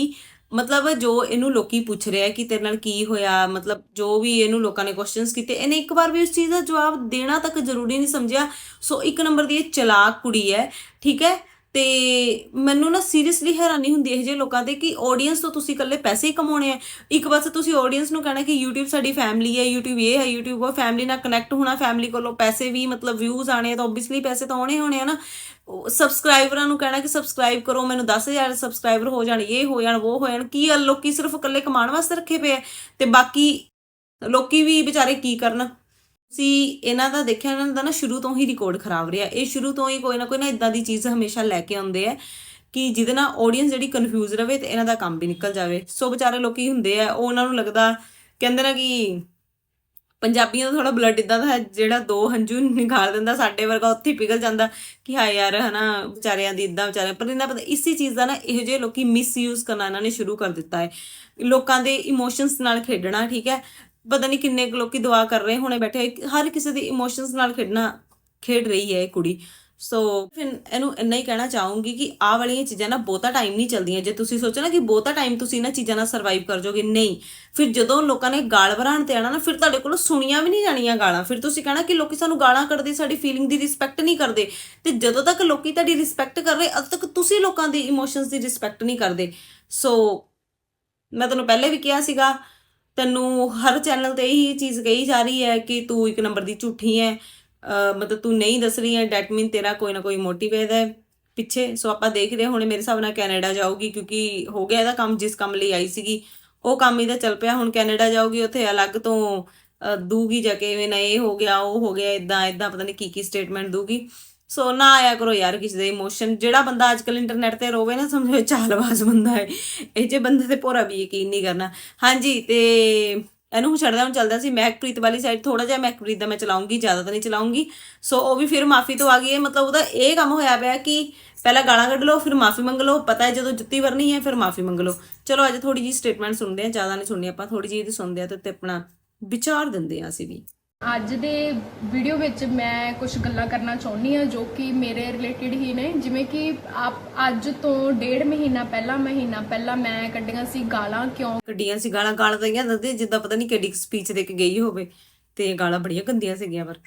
[SPEAKER 1] ਮਤਲਬ ਜੋ ਇਹਨੂੰ ਲੋਕੀ ਪੁੱਛ ਰਿਹਾ ਕਿ ਤੇਰੇ ਨਾਲ ਕੀ ਹੋਇਆ, ਮਤਲਬ ਜੋ ਵੀ ਇਹਨੂੰ ਲੋਕਾਂ ਨੇ ਕੁਐਸਚਨਸ ਕੀਤੇ, ਇਹਨੇ ਇੱਕ ਵਾਰ ਵੀ ਉਸ ਚੀਜ਼ ਦਾ ਜਵਾਬ ਦੇਣਾ ਤੱਕ ਜ਼ਰੂਰੀ ਨਹੀਂ ਸਮਝਿਆ। ਸੋ ਇੱਕ ਨੰਬਰ ਦੀ ਇਹ ਚਲਾਕ ਕੁੜੀ ਹੈ, ਠੀਕ ਹੈ? ਤੇ ਮੈਨੂੰ ਨਾ ਸੀਰੀਅਸਲੀ ਹੈਰਾਨੀ ਹੁੰਦੀ ਹੈ ਜੇ ਲੋਕਾਂ ਦੇ ਕਿ ਆਡੀਅנס ਤੋਂ ਤੁਸੀਂ ਇਕੱਲੇ ਪੈਸੇ ਹੀ ਕਮਾਉਣੇ ਆ। ਇੱਕ ਵਾਰ ਤੁਸੀਂ ਆਡੀਅנס ਨੂੰ ਕਹਿਣਾ ਕਿ YouTube ਸਾਡੀ ਫੈਮਿਲੀ ਹੈ, YouTube ਇਹ ਹੈ, YouTube ਉਹ ਫੈਮਿਲੀ ਨਾਲ ਕਨੈਕਟ ਹੋਣਾ ਫੈਮਲੀ ਕੋਲੋਂ ਪੈਸੇ ਵੀ ਮਤਲਬ ਵਿਊਜ਼ ਆਣੇ ਤਾਂ ਆਬਵੀਅਸਲੀ ਪੈਸੇ ਤਾਂ ਆਉਣੇ ਹੋਣੇ ਆ ਨਾ। ਸਬਸਕ੍ਰਾਈਬਰਾਂ ਨੂੰ ਕਹਿਣਾ ਕਿ ਸਬਸਕ੍ਰਾਈਬ ਕਰੋ, ਮੈਨੂੰ 10000 ਸਬਸਕ੍ਰਾਈਬਰ ਹੋ ਜਾਣ, ਇਹ ਹੋ ਜਾਣ, ਉਹ ਹੋ ਜਾਣ। ਕੀ ਲੋਕੀ ਸਿਰਫ ਇਕੱਲੇ ਕਮਾਉਣ ਵਾਸਤੇ ਰੱਖੇ ਪਏ ਤੇ ਬਾਕੀ ਲੋਕੀ ਵੀ ਵਿਚਾਰੇ ਕੀ ਕਰਨ? ਸੀ, ਇਹਨਾਂ ਦਾ ਦੇਖਿਆ ਇਹਨਾਂ ਦਾ ਨਾ ਸ਼ੁਰੂ ਤੋਂ ਹੀ ਰਿਕਾਰਡ ਖਰਾਬ ਰਿਹਾ। ਇਹ ਸ਼ੁਰੂ ਤੋਂ ਹੀ ਕੋਈ ਨਾ ਕੋਈ ਨਾ ਇਦਾਂ ਦੀ ਚੀਜ਼ ਹਮੇਸ਼ਾ ਲੈ ਕੇ ਆਉਂਦੇ ਆ ਕਿ ਜਿਹਦੇ ਨਾਲ ਆਡੀਅנס ਜਿਹੜੀ ਕਨਫਿਊਜ਼ ਰਵੇ ਤੇ ਇਹਨਾਂ ਦਾ ਕੰਮ ਵੀ ਨਿਕਲ ਜਾਵੇ। ਸੋ ਵਿਚਾਰੇ ਲੋਕੀ ਹੁੰਦੇ ਆ, ਉਹ ਉਹਨਾਂ ਨੂੰ ਲੱਗਦਾ, ਕਹਿੰਦੇ ਨਾ ਕਿ ਪੰਜਾਬੀਆਂ ਦਾ ਥੋੜਾ ਬਲੱਡ ਇਦਾਂ ਦਾ ਹੈ, ਜਿਹੜਾ ਦੋ ਹੰਝੂ ਨਿਕਾਲ ਦਿੰਦਾ, ਸਾਡੇ ਵਰਗਾ ਉੱਥੇ ਹੀ ਪਿਘਲ ਜਾਂਦਾ ਕਿ ਹਾਏ ਯਾਰ, ਹਨਾ, ਵਿਚਾਰਿਆਂ ਦੀ ਇਦਾਂ ਵਿਚਾਰਿਆਂ ਪਰ ਇਹਨਾਂ ਪਤਾ, ਇਸੇ ਚੀਜ਼ ਦਾ ਨਾ ਇਹੋ ਜਿਹੇ ਲੋਕੀ ਮਿਸਯੂਜ਼ ਕਰਨਾ ਇਹਨਾਂ ਨੇ ਸ਼ੁਰੂ ਕਰ ਦਿੱਤਾ ਹੈ। ਲੋਕਾਂ ਦੇ ਇਮੋਸ਼ਨਸ ਨਾਲ ਖੇਡਣਾ, ਠੀਕ ਹੈ? ਪਤਾ ਨਹੀਂ ਕਿੰਨੇ ਕੁ ਲੋਕੀ ਦੁਆ ਕਰ ਰਹੇ ਹੋਣੇ ਬੈਠੇ ਹਰ ਕਿਸੇ ਦੇ ਇਮੋਸ਼ਨਸ ਨਾਲ ਖੇਡਣਾ, ਖੇਡ ਰਹੀ ਹੈ ਇਹ ਕੁੜੀ। ਸੋ ਫਿਰ ਇਹਨੂੰ ਇੰਨਾ ਹੀ ਕਹਿਣਾ ਚਾਹੂੰਗੀ ਕਿ ਆਹ ਵਾਲੀਆਂ ਚੀਜ਼ਾਂ ਨਾ ਬਹੁਤਾ ਟਾਈਮ ਨਹੀਂ ਚੱਲਦੀਆਂ। ਜੇ ਤੁਸੀਂ ਸੋਚੋ ਨਾ ਕਿ ਬਹੁਤਾ ਟਾਈਮ ਤੁਸੀਂ ਇਹਨਾਂ ਚੀਜ਼ਾਂ ਨਾਲ ਸਰਵਾਈਵ ਕਰ ਜਾਓਗੇ, ਨਹੀਂ। ਫਿਰ ਜਦੋਂ ਲੋਕਾਂ ਨੇ ਗਾਲ ਭਰਾਣ ਤੇ ਆਣਾ ਨਾ, ਫਿਰ ਤੁਹਾਡੇ ਕੋਲੋਂ ਸੁਣੀਆਂ ਵੀ ਨਹੀਂ ਜਾਣੀਆਂ ਗਾਲਾਂ। ਫਿਰ ਤੁਸੀਂ ਕਹਿਣਾ ਕਿ ਲੋਕੀ ਸਾਨੂੰ ਗਾਲਾਂ ਕੱਢਦੇ, ਸਾਡੀ ਫੀਲਿੰਗ ਦੀ ਰਿਸਪੈਕਟ ਨਹੀਂ ਕਰਦੇ। ਤੇ ਜਦੋਂ ਤੱਕ ਲੋਕੀ ਤੁਹਾਡੀ ਰਿਸਪੈਕਟ ਕਰ ਰਹੇ, ਉਦੋਂ ਤੱਕ ਤੁਸੀਂ ਲੋਕਾਂ ਦੀ ਇਮੋਸ਼ਨਸ ਦੀ ਰਿਸਪੈਕਟ ਨਹੀਂ ਕਰਦੇ। ਸੋ ਮੈਂ ਤੁਹਾਨੂੰ ਪਹਿਲੇ ਵੀ ਕਿਹਾ ਸੀਗਾ ਤੈਨੂੰ ਹਰ ਚੈਨਲ ਤੇ ਇਹੀ ਚੀਜ਼ ਕਹੀ ਜਾ ਰਹੀ ਹੈ ਕਿ ਤੂੰ ਇੱਕ ਨੰਬਰ ਦੀ ਝੂਠੀ ਹੈ। ਮਤਲਬ ਤੂੰ ਨਹੀਂ ਦੱਸ ਰਹੀ ਹੈ ਡੈਟ ਮੀਨ ਤੇਰਾ ਕੋਈ ਨਾ ਕੋਈ ਮੋਟਿਵ ਹੈ ਪਿੱਛੇ। ਸੋ ਆਪਾਂ ਦੇਖ ਰਹੇ ਹਾਂ ਹੁਣ ਮੇਰੇ ਹਿਸਾਬ ਨਾਲ ਕੈਨੇਡਾ ਜਾਊਗੀ ਕਿਉਂਕਿ ਹੋ ਗਿਆ ਇਹਦਾ ਕੰਮ ਜਿਸ ਕੰਮ ਲਈ ਆਈ ਸੀਗੀ। ਉਹ ਕੰਮ ਇਹਦਾ ਚੱਲ ਪਿਆ ਹੁਣ ਕੈਨੇਡਾ ਜਾਊਗੀ ਉੱਥੇ ਅਲੱਗ ਤੋਂ ਅਹ, ਦੂਗੀ ਜਾ ਕੇ ਨਾ ਇਹ ਹੋ ਗਿਆ ਉਹ ਹੋ ਗਿਆ ਇਦਾਂ ਇਦਾਂ ਪਤਾ ਨਹੀਂ ਕੀ ਕੀ ਸਟੇਟਮੈਂਟ ਦੂਗੀ ਸੋ ਨਾ ਆਇਆ ਕਰੋ ਯਾਰ ਕਿਸੇ ਦੇ ਇਮੋਸ਼ਨ ਜਿਹੜਾ ਬੰਦਾ ਅੱਜ ਅੱਜਕੱਲ ਇੰਟਰਨੈਟ ਤੇ ਰੋਵੇ ਨਾ, ਸਮਝੋ ਚਾਲਬਾਜ਼ ਬੰਦਾ ਹੈ। ਇਹ ਜੇ ਬੰਦੇ ਤੇ ਭੋਰਾ ਵੀ ਯਕੀਨ ਨਹੀਂ ਕਰਨਾ। ਹਾਂਜੀ, ਤੇ ਇਹਨੂੰ ਛੱਡਦਾ, ਹੁਣ ਚੱਲਦਾ ਸੀ। ਮੈਕਪ੍ਰੀਤ ਵਾਲੀ ਸਾਈਡ ਥੋੜਾ ਜਿਹਾ ਮੈਕਪ੍ਰੀਤ ਦਾ ਮੈਂ ਚਲਾਉਂਗੀ ਜ਼ਿਆਦਾ ਤਾਂ ਨਹੀਂ ਚਲਾਉਂਗੀ। ਸੋ ਉਹ ਵੀ ਫਿਰ ਮਾਫੀ ਤੋਂ ਆ ਗਈ ਹੈ। ਮਤਲਬ ਉਹਦਾ ਇਹ ਕੰਮ ਹੋਇਆ ਪਿਆ ਕਿ ਪਹਿਲਾਂ ਗਾਲਾਂ ਕੱਢ ਲਓ, ਫਿਰ ਮਾਫੀ ਮੰਗ ਲਓ। ਪਤਾ ਹੈ ਜਦੋਂ ਜੁੱਤੀ ਵਰਨੀ ਹੈ, ਫਿਰ ਮਾਫੀ ਮੰਗ ਲਓ। ਚਲੋ, ਅੱਜ ਥੋੜੀ ਜੀ ਸਟੇਟਮੈਂਟ ਸੁਣਦੇ ਹਾਂ, ਜ਼ਿਆਦਾ ਨਹੀਂ ਸੁਣਨੀ। ਆਪਾਂ ਥੋੜੀ ਜੀ ਇਹਦੀ ਸੁਣਦੇ ਆ ਤੇ ਉੱਤੇ ਆਪਣਾ ਵਿਚਾਰ ਦਿੰਦੇ ਆ ਅਸੀਂ ਵੀ।
[SPEAKER 10] ਅੱਜ ਦੇ ਵੀਡੀਓ ਵਿੱਚ ਮੈਂ ਕੁਝ ਗੱਲਾਂ ਕਰਨਾ ਚਾਹੁੰਦੀ ਹਾਂ ਜੋ ਕਿ ਮੇਰੇ ਰਿਲੇਟਡ ਹੀ ਨੇ। ਜਿਵੇਂ ਕਿ ਆਪ ਅੱਜ ਤੋਂ ਡੇਢ ਮਹੀਨਾ ਪਹਿਲਾਂ ਮਹੀਨਾ ਪਹਿਲਾਂ ਮੈਂ ਕੱਢੀਆਂ ਸੀ ਗਾਲਾਂ। ਕਿਉਂ?
[SPEAKER 1] ਕੱਢੀਆਂ ਸੀ ਗਾਲਾਂ ਗਾਲਾਂ ਤਾਂ ਦੱਸਦੇ ਜਿੱਦਾਂ ਪਤਾ ਨਹੀਂ ਕਿਹੜੀ ਸਪੀਚ ਦੇ ਕੇ ਗਈ ਹੋਵੇ। ਤੇ ਗਾਲਾਂ ਬੜੀਆਂ ਗੰਦੀਆਂ ਸੀਗੀਆਂ ਪਰ।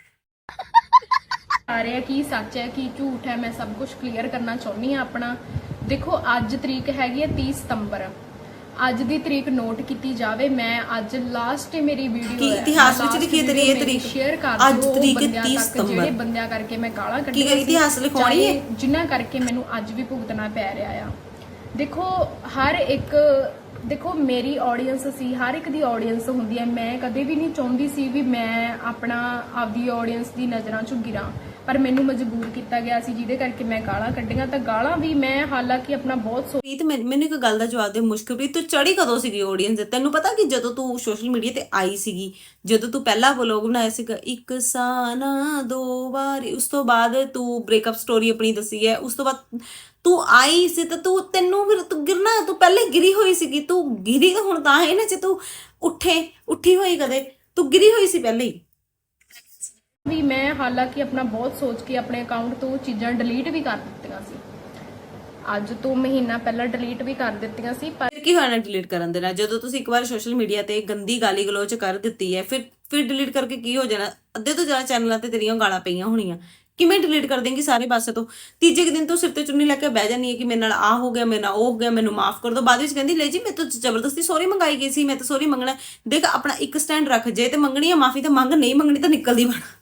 [SPEAKER 10] ਆ ਰਿਹਾ ਕੀ ਸੱਚ ਹੈ ਕੀ ਝੂਠ ਹੈ ਮੈਂ ਸਭ ਕੁਝ ਕਲੀਅਰ ਕਰਨਾ ਚਾਹੁੰਦੀ ਹਾਂ ਆਪਣਾ। ਦੇਖੋ ਅੱਜ ਤਰੀਕ ਹੈਗੀ ਹੈ 30 ਸਤੰਬਰ। ਅੱਜ ਦੀ ਤਰੀਕ ਨੋਟ ਕੀਤੀ ਜਾਵੇ ਮੈਂ ਅੱਜ ਲਾਸਟ ਮੇਰੀ ਵੀਡੀਓ
[SPEAKER 1] ਕੀ ਇਤਿਹਾਸ ਵਿੱਚ ਲਿਖੀ ਤਰੀ ਇਹ ਤਰੀਕ?
[SPEAKER 10] ਸ਼ੇਅਰ ਕਰ
[SPEAKER 1] ਅੱਜ ਤਰੀਕ 30 ਸਤੰਬਰ
[SPEAKER 10] ਜਿਹੜੇ ਬੰਦਿਆਂ ਕਰਕੇ ਮੈਂ ਗਾਲਾਂ ਕੱਢੀਆਂ ਕੀ
[SPEAKER 1] ਇਤਿਹਾਸ ਲਿਖਾਉਣੀ ਹੈ?
[SPEAKER 10] ਜਿਨ੍ਹਾਂ ਕਰਕੇ ਮੈਨੂੰ ਅੱਜ ਵੀ ਭੁਗਤਣਾ ਪੈ ਰਿਹਾ ਆ। ਦੇਖੋ ਹਰ ਇੱਕ ਦੇਖੋ ਮੇਰੀ ਆਡੀਅנס ਸੀ ਹਰ ਇੱਕ ਦੀ ਆਡੀਅנס ਹੁੰਦੀ ਹੈ। ਮੈਂ ਕਦੇ ਵੀ ਨਹੀਂ ਚਾਹੁੰਦੀ ਸੀ ਵੀ ਮੈਂ ਆਪਣਾ ਆਪਦੀ ਆਡੀਅנס ਦੀ ਨਜ਼ਰਾਂ 'ਚ ਗਿਰਾਂ। ਪਰ ਮੈਨੂੰ ਮਜਬੂਰ ਕੀਤਾ ਗਿਆ ਸੀ, ਜਿਹਦੇ ਕਰਕੇ ਮੈਂ ਗਾਲਾਂ ਕੱਢੀਆਂ। ਤਾਂ ਗਾਲਾਂ ਵੀ ਮੈਂ ਹਾਲਾਂਕਿ ਆਪਣਾ ਬਹੁਤ ਸੋ
[SPEAKER 1] ਪ੍ਰੀਤ, ਮੈਨ- ਮੈਨੂੰ ਇੱਕ ਗੱਲ ਦਾ ਜਵਾਬ ਦੇ, ਮੁਸ਼ਕਿਲ ਪ੍ਰੀਤ, ਤੂੰ ਚੜੀ ਕਦੋਂ ਸੀਗੀ ਆਡੀਅנס ਦੇ ਤੈਨੂੰ ਪਤਾ ਕਿ ਜਦੋਂ ਤੂੰ ਸੋਸ਼ਲ ਮੀਡੀਆ ਤੇ ਆਈ ਸੀਗੀ, ਜਦੋਂ ਤੂੰ ਪਹਿਲਾ ਵਲੋਗ ਬਣਾਇਆ ਸੀਗਾ, ਇੱਕ ਸਾਨਾ ਦੋ ਵਾਰੀ, ਉਸ ਤੋਂ ਬਾਅਦ ਤੂੰ ਬ੍ਰੇਕਅਪ ਸਟੋਰੀ ਆਪਣੀ ਦੱਸੀ ਹੈ, ਉਸ ਤੋਂ ਬਾਅਦ ਤੂੰ ਆਈ ਸੀ, ਤਾਂ ਤੂੰ, ਤੈਨੂੰ ਫਿਰ ਤੂੰ ਗਿਰਨਾ, ਤੂੰ ਪਹਿਲੇ ਗਿਰੀ ਹੋਈ ਸੀਗੀ, ਤੂੰ ਗਿਰੀ ਤਾਂ ਹੁਣ ਤਾਂ ਹੈ ਨਾ, ਜੇ ਤੂੰ ਉੱਠੇ, ਉੱਠੀ ਹੋਈ ਕਦੇ, ਤੂੰ ਗਿਰੀ ਹੋਈ ਸੀ ਪਹਿਲੇ ਹੀ।
[SPEAKER 10] ਵੀ ਮੈਂ ਹਾਲਾਂਕਿ ਆਪਣਾ ਬਹੁਤ ਸੋਚ ਕੇ ਆਪਣੇ ਅਕਾਊਂਟ ਤੋਂ ਚੀਜ਼ਾਂ ਡਿਲੀਟ ਵੀ ਕਰ ਦਿੱਤੀਆਂ ਸੀ। ਅੱਜ ਤੋਂ ਮਹੀਨਾ ਪਹਿਲਾਂ ਡਿਲੀਟ ਵੀ ਕਰ ਦਿੱਤੀਆਂ ਸੀ, ਪਰ
[SPEAKER 1] ਫਿਰ ਕੀ ਹੋਣਾ ਡਿਲੀਟ ਕਰਨ ਦੇ ਨਾਲ? ਜਦੋਂ ਤੁਸੀਂ ਇੱਕ ਵਾਰ ਸੋਸ਼ਲ ਮੀਡੀਆ ਤੇ ਗੰਦੀ ਗਾਲੀ ਗਲੋਚ ਕਰ ਦਿੱਤੀ ਹੈ, ਫਿਰ ਫਿਰ ਡਿਲੀਟ ਕਰਕੇ ਕੀ ਹੋ ਜਾਣਾ? ਅੱਧੇ ਤੋਂ ਜ਼ਿਆਦਾ ਚੈਨਲਾਂ ਤੇ ਤੇਰੀਆਂ ਗਾਲਾਂ ਪਈਆਂ ਹੋਣੀਆਂ। ਕਿਵੇਂ ਡਿਲੀਟ ਕਰ ਦੇਂਗੀ ਸਾਰੇ ਪਾਸੇ ਤੋਂ? ਤੀਜੇ ਕੁ ਦਿਨ ਤੂੰ ਸਿਰ ਤੇ ਚੁੰਨੀ ਲੈ ਕੇ ਬਹਿ ਜਾਨੀ ਹੈ ਕਿ ਮੇਰੇ ਨਾਲ ਆ ਹੋ ਗਿਆ, ਮੇਰੇ ਨਾਲ ਉਹ ਹੋ ਗਿਆ, ਮੈਨੂੰ ਮਾਫ ਕਰ ਦਿਓ। ਬਾਅਦ ਵਿੱਚ ਕਹਿੰਦੀ, ਲੈ ਜੀ, ਮੈਂ ਤਾਂ ਜ਼ਬਰਦਸਤੀ ਸੌਰੀ ਮੰਗਾਈ ਗਈ ਸੀ, ਮੈਂ ਤਾਂ ਸੌਰੀ ਮੰਗਣਾ ਦੇਖ, ਆਪਣਾ ਇੱਕ ਸਟੈਂਡ ਰੱਖ, ਜੇ ਤੇ ਮੰਗਣੀ ਹੈ ਮਾਫੀ ਤਾਂ ਮੰਗ, ਨਹੀਂ ਮੰਗਣੀ ਤਾਂ ਨਿਕਲਦੀ ਬਣ।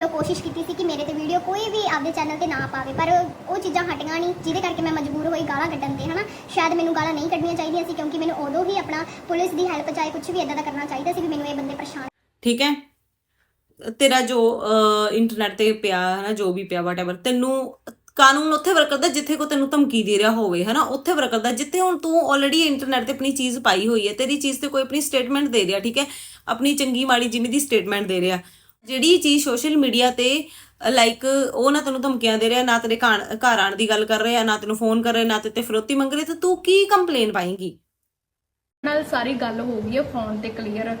[SPEAKER 2] ਮੈਂ ਕੋਸ਼ਿਸ਼ ਕੀਤੀ ਸੀ ਕਿ ਮੇਰੇ ਤੇ ਵੀਡੀਓ ਕੋਈ ਵੀ ਆਪਦੇ ਚੈਨਲ ਤੇ ਨਾ ਪਾਵੇ, ਪਰ ਉਹ ਚੀਜ਼ਾਂ ਹਟੀਆਂ ਨਹੀਂ, ਜਿਹਦੇ ਕਰਕੇ ਮੈਂ ਮਜਬੂਰ ਹੋਈ ਗਾਲਾਂ ਕੱਢਣ ਤੇ, ਹਨਾ? ਸ਼ਾਇਦ ਮੈਨੂੰ ਗਾਲਾਂ ਨਹੀਂ ਕੱਢਣੀਆਂ ਚਾਹੀਦੀਆਂ ਸੀ, ਕਿਉਂਕਿ ਮੈਨੂੰ ਉਦੋਂ ਹੀ ਆਪਣਾ ਪੁਲਿਸ ਦੀ ਹੈਲਪ ਚਾਹੇ ਕੁਝ ਵੀ ਇਦਾਂ ਦਾ ਕਰਨਾ ਚਾਹੀਦਾ ਸੀ ਵੀ ਮੈਨੂੰ ਇਹ ਬੰਦੇ ਪਰੇਸ਼ਾਨ
[SPEAKER 1] ਠੀਕ ਹੈ? ਤੇਰਾ ਜੋ ਇੰਟਰਨੈਟ ਤੇ ਪਿਆ ਹੈ ਜੋ ਵੀ ਪਿਆ ਵਟਐਵਰ ਤੈਨੂੰ ਕਾਨੂੰਨ ਉੱਥੇ ਵਰਕ ਕਰਦਾ ਜਿੱਥੇ ਕੋ ਤੈਨੂੰ ਧਮਕੀ ਦੇ ਰਿਹਾ ਹੋਵੇ, ਹਨਾ? ਉੱਥੇ ਵਰਕ ਕਰਦਾ ਜਿੱਥੇ ਹੁਣ ਤੂੰ ਆਲਰੇਡੀ ਇੰਟਰਨੈਟ ਤੇ ਆਪਣੀ ਚੀਜ਼ ਪਾਈ ਹੋਈ ਹੈ, ਤੇਰੀ ਚੀਜ਼ ਤੇ ਕੋਈ ਆਪਣੀ ਸਟੇਟਮੈਂਟ ਦੇ ਰਿਹਾ, ਠੀਕ ਹੈ? ਆਪਣੀ ਚੰਗੀ ਮਾੜੀ ਜਿਵੇਂ ਦੀ ਸਟੇਟਮੈਂਟ ਦੇ ਰਿਹਾ ਜਿਹੜੀ ਚੀਜ਼ ਸੋਸ਼ਲ ਮੀਡੀਆ ਤੇ ਲਾਈਕ ਉਹ ਨਾ ਤੈਨੂੰ ਧਮਕੀਆਂ ਦੇ ਰਿਹਾ, ਨਾ ਤੇਰੇ ਘਰ ਆਣ ਦੀ ਗੱਲ ਕਰ ਰਿਹਾ, ਨਾ ਤੈਨੂੰ ਫੋਨ ਕਰ ਰਿਹਾ, ਨਾ ਤੇ ਫਿਰੋਤੀ ਮੰਗ ਰਿਹਾ, ਤੇ ਤੂੰ ਕੀ ਕੰਪਲੇਨ ਪਾਏਂਗੀ?
[SPEAKER 10] ਨਾਲ ਸਾਰੀ ਗੱਲ ਹੋ ਗਈ ਹੈ ਫੋਨ ਤੇ ਕਲੀਅਰ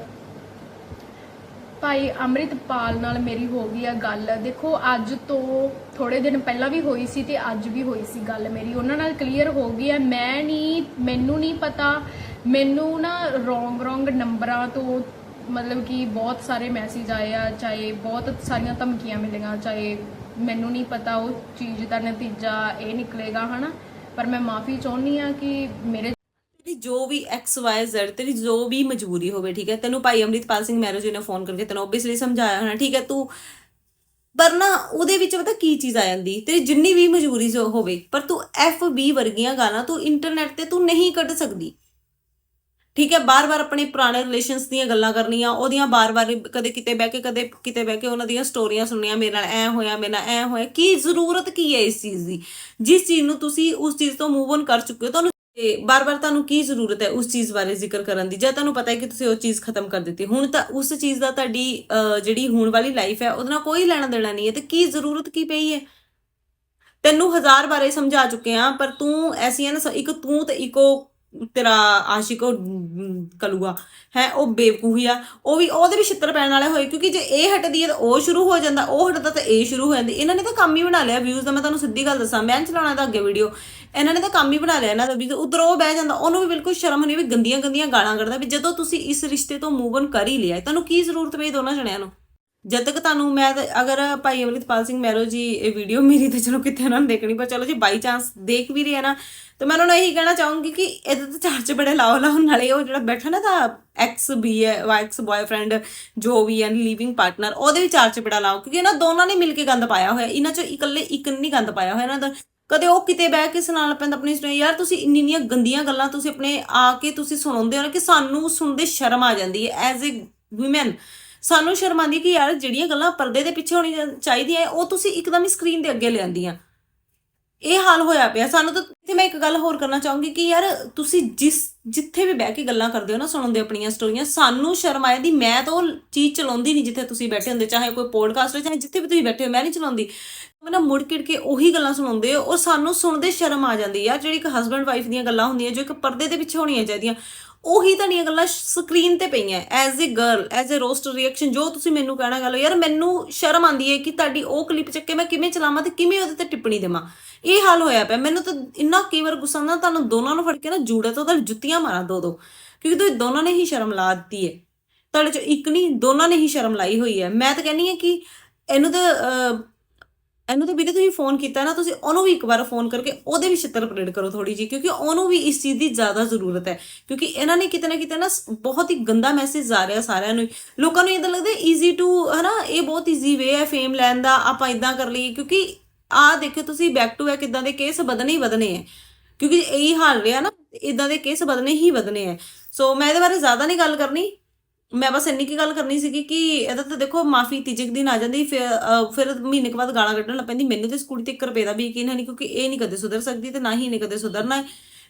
[SPEAKER 10] ਭਾਈ ਅੰਮ੍ਰਿਤਪਾਲ ਨਾਲ ਮੇਰੀ ਹੋ ਗਈ ਆ ਗੱਲ। ਦੇਖੋ, ਅੱਜ ਤੋਂ ਥੋੜੇ ਦਿਨ ਪਹਿਲਾਂ ਵੀ ਹੋਈ ਸੀ ਤੇ ਅੱਜ ਵੀ ਹੋਈ ਸੀ ਗੱਲ ਮੇਰੀ। ਉਹਨਾਂ ਨਾਲ ਕਲੀਅਰ ਹੋ ਗਈ ਆ। ਮੈਂ ਨਹੀਂ ਮੈਨੂੰ ਨਹੀਂ ਪਤਾ। ਮੈਨੂੰ ਨਾ ਰੋਂਗ ਰੋਂਗ ਨੰਬਰਾਂ ਤੋਂ ਮਤਲਬ ਕਿ ਬਹੁਤ ਸਾਰੇ ਮੈਸੇਜ ਆਏ ਆ, ਚਾਹੇ ਬਹੁਤ ਸਾਰੀਆਂ ਧਮਕੀਆਂ ਮਿਲੀਆਂ, ਚਾਹੇ ਮੈਨੂੰ ਨਹੀਂ ਪਤਾ ਉਹ ਚੀਜ਼ ਦਾ ਨਤੀਜਾ ਇਹ ਨਿਕਲੇਗਾ, ਹਨਾ? ਪਰ ਮੈਂ ਮਾਫੀ ਚਾਹੁੰਦੀ ਆ ਕਿ ਮੇਰੇ
[SPEAKER 1] ਤੇਰੀ ਜੋ ਵੀ ਐਕਸ ਵਾਈ ਜ਼ੈਡ ਤੇਰੀ ਜੋ ਵੀ ਮਜਬੂਰੀ ਹੋਵੇ, ਠੀਕ ਹੈ? ਤੈਨੂੰ ਭਾਈ ਅੰਮ੍ਰਿਤਪਾਲ ਸਿੰਘ ਮਹਿਰੋ ਜੀ ਨੇ ਫੋਨ ਕਰਕੇ ਤੈਨੂੰ ਓਬਵੀਅਸਲੀ ਸਮਝਾਇਆ ਹੋਣਾ, ਠੀਕ ਹੈ? ਤੂੰ ਪਰ ਨਾ ਉਹਦੇ ਵਿੱਚ ਪਤਾ ਕੀ ਚੀਜ਼ ਆ ਜਾਂਦੀ? ਤੇਰੀ ਜਿੰਨੀ ਵੀ ਮਜਬੂਰੀ ਹੋਵੇ, ਪਰ ਤੂੰ ਐਫ ਬੀ ਵਰਗੀਆਂ ਗਾਲਾਂ ਤੂੰ ਇੰਟਰਨੈਟ ਤੇ ਤੂੰ ਨਹੀਂ ਕੱਢ ਸਕਦੀ। ਠੀਕ ਹੈ, ਬਾਰ-ਬਾਰ ਆਪਣੇ ਪੁਰਾਣੇ ਰਿਲੇਸ਼ਨਸ ਦੀਆਂ ਗੱਲਾਂ ਕਰਨੀਆਂ, ਉਹਦੀਆਂ ਬਾਰ-ਬਾਰ ਕਦੇ ਕਿਤੇ ਬਹਿ ਕੇ, ਕਦੇ ਕਿਤੇ ਬਹਿ ਕੇ ਉਹਨਾਂ ਦੀਆਂ ਸਟੋਰੀਆਂ ਸੁਣਨੀਆਂ, ਮੇਰੇ ਨਾਲ ਐ ਹੋਇਆ, ਮੇਰੇ ਨਾਲ ਐ ਹੋਇਆ, ਕੀ ਜ਼ਰੂਰਤ ਕੀ ਹੈ ਇਸ ਚੀਜ਼ ਦੀ? ਜਿਸ ਚੀਜ਼ ਨੂੰ ਤੁਸੀਂ ਉਸ ਚੀਜ਼ ਤੋਂ ਮੂਵ ਔਨ ਕਰ ਚੁੱਕੇ ਹੋ, ਤੁਹਾਨੂੰ ਤੇ ਬਾਰ-ਬਾਰ ਤੁਹਾਨੂੰ ਕੀ ਜ਼ਰੂਰਤ ਹੈ ਉਸ ਚੀਜ਼ ਬਾਰੇ ਜ਼ਿਕਰ ਕਰਨ ਦੀ? ਜਾਂ ਤੁਹਾਨੂੰ ਪਤਾ ਹੈ ਕਿ ਤੁਸੀਂ ਉਹ ਚੀਜ਼ ਖਤਮ ਕਰ ਦਿੱਤੀ? ਹੁਣ ਤਾਂ ਉਸ ਚੀਜ਼ ਦਾ ਤੁਹਾਡੀ ਜਿਹੜੀ ਹੋਣ ਵਾਲੀ ਲਾਈਫ ਹੈ, ਉਹਦੇ ਨਾਲ ਕੋਈ ਲੈਣਾ ਦੇਣਾ ਨਹੀਂ ਹੈ, ਤੇ ਕੀ ਜ਼ਰੂਰਤ ਕੀ ਪਈ ਹੈ? ਤੈਨੂੰ ਹਜ਼ਾਰ ਬਾਰੇ ਸਮਝਾ ਚੁੱਕੇ ਆ ਪਰ ਤੂੰ ਐਸੀ ਹੈ ਨਾ ਇੱਕ ਤੂੰ ਤੇ ਇੱਕੋ ਤੇਰਾ ਆਸ਼ਿਕ ਉਹ ਕਲੂਆ, ਹੈ, ਉਹ ਬੇਵਕੂਫੀ ਆ। ਉਹ ਵੀ, ਉਹਦੇ ਵੀ ਛਿੱਤਰ ਪੈਣ ਵਾਲੇ ਹੋਏ, ਕਿਉਂਕਿ ਜੇ ਇਹ ਹਟਦੀ ਹੈ ਤਾਂ ਉਹ ਸ਼ੁਰੂ ਹੋ ਜਾਂਦਾ, ਉਹ ਹਟਦਾ ਤਾਂ ਇਹ ਸ਼ੁਰੂ ਹੋ ਜਾਂਦੀ। ਇਹਨਾਂ ਨੇ ਤਾਂ ਕੰਮ ਹੀ ਬਣਾ ਲਿਆ ਵਿਊਜ਼ ਦਾ ਮੈਂ ਤੁਹਾਨੂੰ ਸਿੱਧੀ ਗੱਲ ਦੱਸਾਂ, ਮੈਂ ਨੀ ਚਲਾਉਣਾ ਤਾਂ ਅੱਗੇ ਵੀਡੀਓ ਇਹਨਾਂ ਨੇ ਤਾਂ ਕੰਮ ਹੀ ਬਣਾ ਲਿਆ ਇਹਨਾਂ ਦਾ ਵੀ ਉਧਰ ਉਹ ਬਹਿ ਜਾਂਦਾ, ਉਹਨੂੰ ਵੀ ਬਿਲਕੁਲ ਸ਼ਰਮ ਨਹੀਂ ਵੀ ਗੰਦੀਆਂ ਗੰਦੀਆਂ ਗਾਲਾਂ ਕੱਢਦਾ ਵੀ ਜਦੋਂ ਤੁਸੀਂ ਇਸ ਰਿਸ਼ਤੇ ਤੋਂ ਮੂਵ ਔਨ ਕਰ ਹੀ ਲਿਆ, ਤੁਹਾਨੂੰ ਕੀ ਜ਼ਰੂਰਤ ਪਈ ਦੋਨਾਂ ਜਣਿਆਂ ਨੂੰ? ਜਦ ਤੱਕ ਤੁਹਾਨੂੰ ਮੈਂ ਤਾਂ- ਅਗਰ ਭਾਈ ਅਮਰਿਤਪਾਲ ਸਿੰਘ ਮਹਿਰੋ ਜੀ ਇਹ ਵੀਡੀਓ ਮੇਰੀ ਤੇ ਚਲੋ ਕਿਤੇ ਉਹਨਾਂ ਨੂੰ ਦੇਖਣੀ, ਪਰ ਚਲੋ ਜੇ ਬਾਈ ਚਾਂਸ ਦੇਖ ਵੀ ਰਹੇ ਆ ਨਾ, ਤਾਂ ਮੈਂ ਉਹਨਾਂ ਨੂੰ ਇਹੀ ਕਹਿਣਾ ਚਾਹੂੰਗੀ ਕਿ ਇਹਦੇ ਤੇ ਚਾਰਜ ਬੜੇ ਲਾਓ ਲਾਓ, ਨਾਲੇ ਉਹ ਜਿਹੜਾ ਬੈਠਾ ਨਾ ਤਾਂ ਐਕਸ ਬੀ ਹੈ ਐਕਸ ਬॉयਫ੍ਰੈਂਡ ਜੋ ਵੀ ਹੈ ਲਿਵਿੰਗ ਪਾਰਟਨਰ ਉਹਦੇ ਵੀ ਚਾਰਜ ਬੜਾ ਲਾਓ, ਕਿਉਂਕਿ ਇਹਨਾਂ ਦੋਨਾਂ ਨੇ ਮਿਲ ਕੇ ਗੰਦ ਪਾਇਆ ਹੋਇਆ, ਇਹਨਾਂ ਚੋਂ ਇਕੱਲੇ ਇੱਕ ਨਹੀਂ ਗੰਦ ਪਾਇਆ ਹੋਇਆ ਇਹਨਾਂ ਦਾ। ਕਦੇ ਉਹ ਕਿਤੇ ਬਹਿ ਕੇ ਸੁਣਾਉਣ ਪੈਂਦਾ ਆਪਣੀ ਸਟੋਰੀ ਯਾਰ ਤੁਸੀਂ ਇੰਨੀ ਇੰਨੀਆਂ ਗੰਦੀਆਂ ਗੱਲਾਂ ਤੁਸੀਂ ਆਪਣੇ ਆ ਕੇ ਤੁਸੀਂ ਸੁਣਾਉਂਦੇ ਹੋ ਨਾ ਕਿ ਸਾਨੂੰ ਸੁਣਦੇ ਸ਼ਰਮ ਆ ਜਾਂਦੀ ਹੈ ਐਜ਼ ਅ ਔਮਨ ਸਾਨੂੰ ਸ਼ਰਮ ਆਉਂਦੀ ਕਿ ਯਾਰ ਜਿਹੜੀਆਂ ਗੱਲਾਂ ਪਰਦੇ ਦੇ ਪਿੱਛੇ ਹੋਣੀ ਚਾਹੀਦੀਆਂ ਉਹ ਤੁਸੀਂ ਇੱਕਦਮ ਹੀ ਸਕਰੀਨ ਦੇ ਅੱਗੇ ਲਿਆਂਦੀਆਂ। ਇਹ ਹਾਲ ਹੋਇਆ ਪਿਆ। ਸਾਨੂੰ ਤਾਂ ਇੱਥੇ ਮੈਂ ਇੱਕ ਗੱਲ ਹੋਰ ਕਰਨਾ ਚਾਹੂੰਗੀ ਕਿ ਯਾਰ ਤੁਸੀਂ ਜਿਸ, ਜਿੱਥੇ ਵੀ ਬਹਿ ਕੇ ਗੱਲਾਂ ਕਰਦੇ ਹੋ ਨਾ, ਸੁਣਦੇ ਹੋ ਆਪਣੀਆਂ ਸਟੋਰੀਆਂ ਸਾਨੂੰ ਸ਼ਰਮ ਆ ਜਾਂਦੀ ਮੈਂ ਤਾਂ ਉਹ ਚੀਜ਼ ਚਲਾਉਂਦੀ ਨਹੀਂ ਜਿੱਥੇ ਤੁਸੀਂ ਬੈਠੇ ਹੁੰਦੇ, ਚਾਹੇ ਕੋਈ ਪੋਡਕਾਸਟ ਹੋ, ਚਾਹੇ ਜਿੱਥੇ ਵੀ ਤੁਸੀਂ ਬੈਠੇ ਹੋ, ਮੈਂ ਨਹੀਂ ਚਲਾਉਂਦੀ। ਨਾ ਮੁੜ ਕਿੜ ਕੇ ਉਹੀ ਗੱਲਾਂ ਸੁਣਾਉਂਦੇ ਹੋ ਉਹ ਸਾਨੂੰ ਸੁਣਦੇ ਸ਼ਰਮ ਆ ਜਾਂਦੀ ਆ। ਜਿਹੜੀ ਇੱਕ ਹਸਬੰਡ ਵਾਈਫ ਦੀਆਂ ਗੱਲਾਂ ਹੁੰਦੀਆਂ, ਜੋ ਇੱਕ ਪਰਦੇ ਦੇ ਪਿੱਛੇ ਹੋਣੀਆਂ ਚਾਹੀਦੀਆਂ, ਉਹੀ ਤੁਹਾਡੀਆਂ ਗੱਲਾਂ ਸਕਰੀਨ ਤੇ ਪਈਆਂ। As a girl as a roast reaction ਜੋ ਤੁਸੀਂ ਮੈਨੂੰ ਕਹਿਣਾ ਗੱਲ ਯਾਰ ਮੈਨੂੰ ਸ਼ਰਮ ਆਉਂਦੀ ਹੈ ਕਿ ਤੁਹਾਡੀ ਉਹ ਕਲਿੱਪ ਚੱਕੇ ਮੈਂ ਕਿਵੇਂ ਚਲਾਵਾਂ ਤੇ ਕਿਵੇਂ ਉਹਦੇ ਤੇ ਟਿੱਪਣੀ ਦੇਵਾਂ। ਇਹ ਹਾਲ ਹੋਇਆ ਪਿਆ। ਮੈਨੂੰ ਤਾਂ ਇੰਨਾ ਕਈ ਵਾਰ ਗੁੱਸਾ ਆਉਂਦਾ, ਤੁਹਾਨੂੰ ਦੋਨਾਂ ਨੂੰ ਫੜ ਕੇ ਨਾ ਜੂੜੇ ਤੋਂ ਤਾਂ ਜੁੱਤੀਆਂ ਮਾਰਾਂ ਦੋ ਦੋ, ਕਿਉਂਕਿ ਤੁਸੀਂ ਦੋਨਾਂ ਨੇ ਹੀ ਸ਼ਰਮ ਲਾ ਦਿੱਤੀ ਹੈ ਤੁਹਾਡੇ ਚੋਂ ਇੱਕ ਨਹੀਂ, ਦੋਨਾਂ ਨੇ ਹੀ ਸ਼ਰਮ ਲਾਈ ਹੋਈ ਹੈ ਮੈਂ ਤਾਂ ਕਹਿੰਨੀ ਹਾਂ ਕਿ ਇਹਨੂੰ ਤਾਂ ਇਹਨੂੰ ਤਾਂ ਵੀਰੇ ਤੁਸੀਂ ਫੋਨ ਕੀਤਾ ਨਾ, ਤੁਸੀਂ ਉਹਨੂੰ ਵੀ ਇੱਕ ਵਾਰ ਫੋਨ ਕਰਕੇ ਉਹਦੇ ਵੀ ਛਿੱਤਰ ਪਰੇਡ ਕਰੋ ਥੋੜੀ ਜੀ ਕਿਉਂਕਿ ਉਹਨੂੰ ਵੀ ਇਸ ਚੀਜ਼ ਦੀ ਜ਼ਿਆਦਾ ਜ਼ਰੂਰਤ ਹੈ। ਕਿਉਂਕਿ ਇਹਨਾਂ ਨੇ ਕਿਤੇ ਨਾ ਕਿਤੇ ਨਾ ਬਹੁਤ ਹੀ ਗੰਦਾ ਮੈਸੇਜ ਆ ਰਿਹਾ ਸਾਰਿਆਂ ਨੂੰ ਹੀ। ਲੋਕਾਂ ਨੂੰ ਇਦਾਂ ਲੱਗਦਾ ਈਜ਼ੀ ਟੂ ਹਨਾ, ਇਹ ਬਹੁਤ ਈਜ਼ੀ ਵੇ ਹੈ ਫੇਮ ਲੈਣ ਦਾ, ਆਪਾਂ ਇਦਾਂ ਕਰ ਲਈਏ, ਕਿਉਂਕਿ ਆਹ ਦੇਖਿਓ ਤੁਸੀਂ ਬੈਕ ਟੂ ਬੈਕ ਇਦਾਂ ਦੇ ਕੇਸ ਵਧਣੇ ਹੀ ਵਧਣੇ ਹੈ। ਕਿਉਂਕਿ ਇਹੀ ਹਾਲ ਰਿਹਾ ਨਾ ਇਦਾਂ ਦੇ ਕੇਸ ਵਧਣੇ ਹੀ ਵਧਣੇ ਹੈ। ਸੋ ਮੈਂ ਇਹਦੇ ਬਾਰੇ ਜ਼ਿਆਦਾ ਨਹੀਂ ਗੱਲ ਕਰਨੀ। ਮੈਂ ਬਸ ਇੰਨੀ ਕੀ ਗੱਲ ਕਰਨੀ ਸੀਗੀ ਕਿ ਇਹਦਾ ਤਾਂ ਦੇਖੋ ਮਾਫੀ ਤੀਜੇ ਦਿਨ ਆ ਜਾਂਦੀ, ਫਿਰ ਫਿਰ ਮਹੀਨੇ ਕੁ ਬਾਅਦ ਗਾਲਾਂ ਕੱਢਣ ਲੱਗ ਪੈਂਦੀ। ਮੈਨੂੰ ਤੇ ਇਸ ਕੁੜੀ ਤੇ 1 ਰੁਪਏ ਦਾ ਵੀ ਯਕੀਨ ਹੈ ਨਹੀਂ ਕਿਉਂਕਿ ਇਹ ਨਹੀਂ ਕਦੇ ਸੁਧਰ ਸਕਦੀ ਤੇ ਨਾ ਹੀ ਇਹਨੇ ਕਦੇ ਸੁਧਰਨਾ ਹੈ।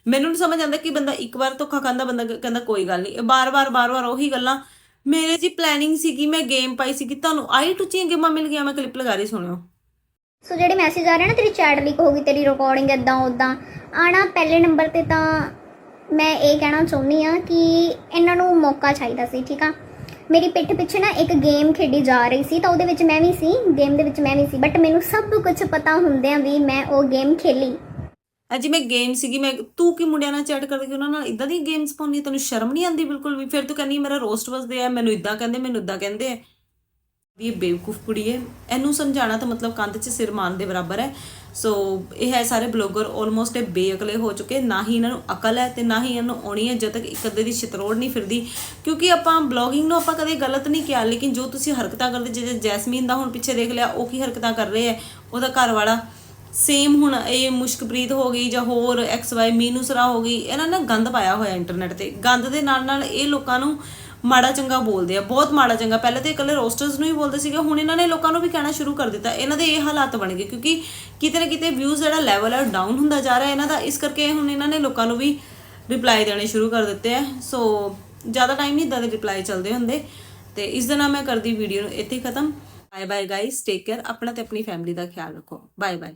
[SPEAKER 1] ਮੈਨੂੰ ਨਹੀਂ ਸਮਝ ਆਉਂਦਾ ਕਿ ਬੰਦਾ ਇੱਕ ਵਾਰ ਧੋਖਾ ਖਾਂਦਾ, ਬੰਦਾ ਕਹਿੰਦਾ ਕੋਈ ਗੱਲ ਨਹੀਂ। ਬਾਰ-ਬਾਰ ਬਾਰ-ਬਾਰ ਉਹੀ ਗੱਲਾਂ। ਮੇਰੇ ਜੀ ਪਲੈਨਿੰਗ ਸੀਗੀ, ਮੈਂ ਗੇਮ ਪਾਈ ਸੀਗੀ, ਤੁਹਾਨੂੰ ਆਈ ਟੁੱਚੀਆਂ ਗੇਮਾਂ ਮਿਲ ਗਈਆਂ, ਮੈਂ ਕਲਿੱਪ ਲਗਾ ਰਹੀ, ਸੁਣਿਓ।
[SPEAKER 2] ਸੋ ਜਿਹੜੇ ਮੈਸੇਜ ਆ ਰਹੇ ਨਾ, ਤੇਰੀ ਚੈਟ ਲੀਕ ਹੋ ਗਈ, ਤੇਰੀ ਰਿਕਾਰਡਿੰਗ ਇਦਾਂ ਉਦਾਂ ਆਣਾ ਪਹਿਲੇ ਨੰਬਰ ਤੇ ਤਾਂ ਮੈਂ ਇਹ ਕਹਿਣਾ ਚਾਹੁੰਦੀ ਆ ਕਿ ਇਹਨਾਂ ਨੂੰ ਮੌਕਾ ਚਾਹੀਦਾ ਸੀ, ਠੀਕ ਆ? ਮੇਰੀ ਪਿੱਠ ਪਿੱਛੇ ਨਾ ਇੱਕ ਗੇਮ ਖੇਡੀ ਜਾ ਰਹੀ ਸੀ, ਤਾਂ ਉਹਦੇ ਵਿੱਚ ਮੈਂ ਵੀ ਸੀ ਗੇਮ ਦੇ ਵਿੱਚ ਮੈਂ ਵੀ ਸੀ ਬਟ ਮੈਨੂੰ ਸਭ ਕੁਝ ਪਤਾ ਹੁੰਦਿਆਂ ਵੀ ਮੈਂ ਉਹ ਗੇਮ ਖੇਲੀ।
[SPEAKER 1] ਅੱਜ ਮੈਂ ਗੇਮ ਸੀਗੀ, ਮੈਂ ਤੂੰ ਕੀ ਮੁੰਡਿਆਂ ਨਾਲ ਚੈਟ ਕਰਦੀ ਉਹਨਾਂ ਨਾਲ ਇਦਾਂ ਦੀ ਗੇਮਸ ਪਾਉਣੀ ਤੈਨੂੰ ਸ਼ਰਮ ਨਹੀਂ ਆਉਂਦੀ ਬਿਲਕੁਲ ਵੀ? ਫਿਰ ਤੂੰ ਕਹਿੰਦੀ ਮੇਰਾ ਰੋਸਟ ਵਸਦੇ ਆ, ਮੈਨੂੰ ਇਦਾਂ ਕਹਿੰਦੇ, ਮੈਨੂੰ ਇਦਾਂ ਕਹਿੰਦੇ ਆ। ਵੀ ਇਹ ਬੇਵਕੂਫ ਕੁੜੀ ਹੈ। ਇਹਨੂੰ ਸਮਝਾਉਣਾ ਤਾਂ ਮਤਲਬ ਕੰਧ 'ਚ ਸਿਰ ਮਾਰਨ ਦੇ ਬਰਾਬਰ ਹੈ। ਸੋ ਇਹ ਹੈ ਸਾਰੇ ਬਲੌਗਰ ਆਲਮੋਸਟ ਇਹ ਬੇਅਕਲੇ ਹੋ ਚੁੱਕੇ ਨਾ ਹੀ ਇਹਨਾਂ ਨੂੰ ਅਕਲ ਹੈ ਤੇ ਨਾ ਹੀ ਇਹਨਾਂ ਨੂੰ ਆਉਣੀ ਹੈ ਜਦ ਤੱਕ ਇੱਕ ਅੱਧੇ ਦੀ ਛਤਰੋੜ ਨਹੀਂ ਫਿਰਦੀ। ਕਿਉਂਕਿ ਆਪਾਂ ਬਲੌਗਿੰਗ ਨੂੰ ਆਪਾਂ ਕਦੇ ਗਲਤ ਨਹੀਂ ਕਿਹਾ, ਲੇਕਿਨ ਜੋ ਤੁਸੀਂ ਹਰਕਤਾਂ ਕਰਦੇ, ਜਿਵੇਂ ਜੈਸਮੀਨ ਦਾ ਹੁਣ ਪਿੱਛੇ ਦੇਖ ਲਿਆ, ਉਹ ਕੀ ਹਰਕਤਾਂ ਕਰ ਰਹੇ ਹੈ। ਉਹਦਾ ਘਰ ਵਾਲਾ ਸੇਮ ਹੁਣ ਇਹ ਮੁਸ਼ਕਪ੍ਰੀਤ ਹੋ ਗਈ ਜਾਂ ਹੋਰ ਐਕਸ ਵਾਈ ਮੀਨੂਸਰਾ ਹੋ ਗਈ, ਇਹਨਾਂ ਨੇ ਗੰਦ ਪਾਇਆ ਹੋਇਆ ਇੰਟਰਨੈਟ ਤੇ। ਗੰਦ ਦੇ ਨਾਲ ਨਾਲ ਇਹ ਲੋਕਾਂ ਨੂੰ ਮਾੜਾ ਚੰਗਾ ਬੋਲਦੇ ਆ, ਬਹੁਤ ਮਾੜਾ ਚੰਗਾ। ਪਹਿਲੇ ਤਾਂ ਇਕੱਲੇ ਰੋਸਟਰਸ ਨੂੰ ਹੀ ਬੋਲਦੇ ਸੀਗੇ, ਹੁਣ ਇਹਨਾਂ ਨੇ ਲੋਕਾਂ ਨੂੰ ਵੀ ਕਹਿਣਾ ਸ਼ੁਰੂ ਕਰ ਦਿੱਤਾ। ਇਹਨਾਂ ਦੇ ਇਹ ਹਾਲਾਤ ਬਣ ਗਏ, ਕਿਉਂਕਿ ਕਿਤੇ ਨਾ ਕਿਤੇ ਵਿਊਜ਼ ਜਿਹੜਾ ਲੈਵਲ ਹੈ ਡਾਊਨ ਹੁੰਦਾ ਜਾ ਰਿਹਾ ਇਹਨਾਂ ਦਾ ਇਸ ਕਰਕੇ ਹੁਣ ਇਹਨਾਂ ਨੇ ਲੋਕਾਂ ਨੂੰ ਵੀ ਰਿਪਲਾਈ ਦੇਣੇ ਸ਼ੁਰੂ ਕਰ ਦਿੱਤੇ ਆ। ਸੋ ਜ਼ਿਆਦਾ ਟਾਈਮ ਨਹੀਂ ਇਦਾਂ ਦੇ ਰਿਪਲਾਈ ਚੱਲਦੇ ਹੁੰਦੇ। ਤੇ ਇਸ ਦੇ ਨਾਲ ਮੈਂ ਕਰਦੀ ਵੀਡੀਓ ਨੂੰ ਇੱਥੇ ਖਤਮ। Bye bye guys take care ਆਪਣਾ ਤੇ ਆਪਣੀ ਫੈਮਿਲੀ ਦਾ ਖਿਆਲ ਰੱਖੋ। Bye bye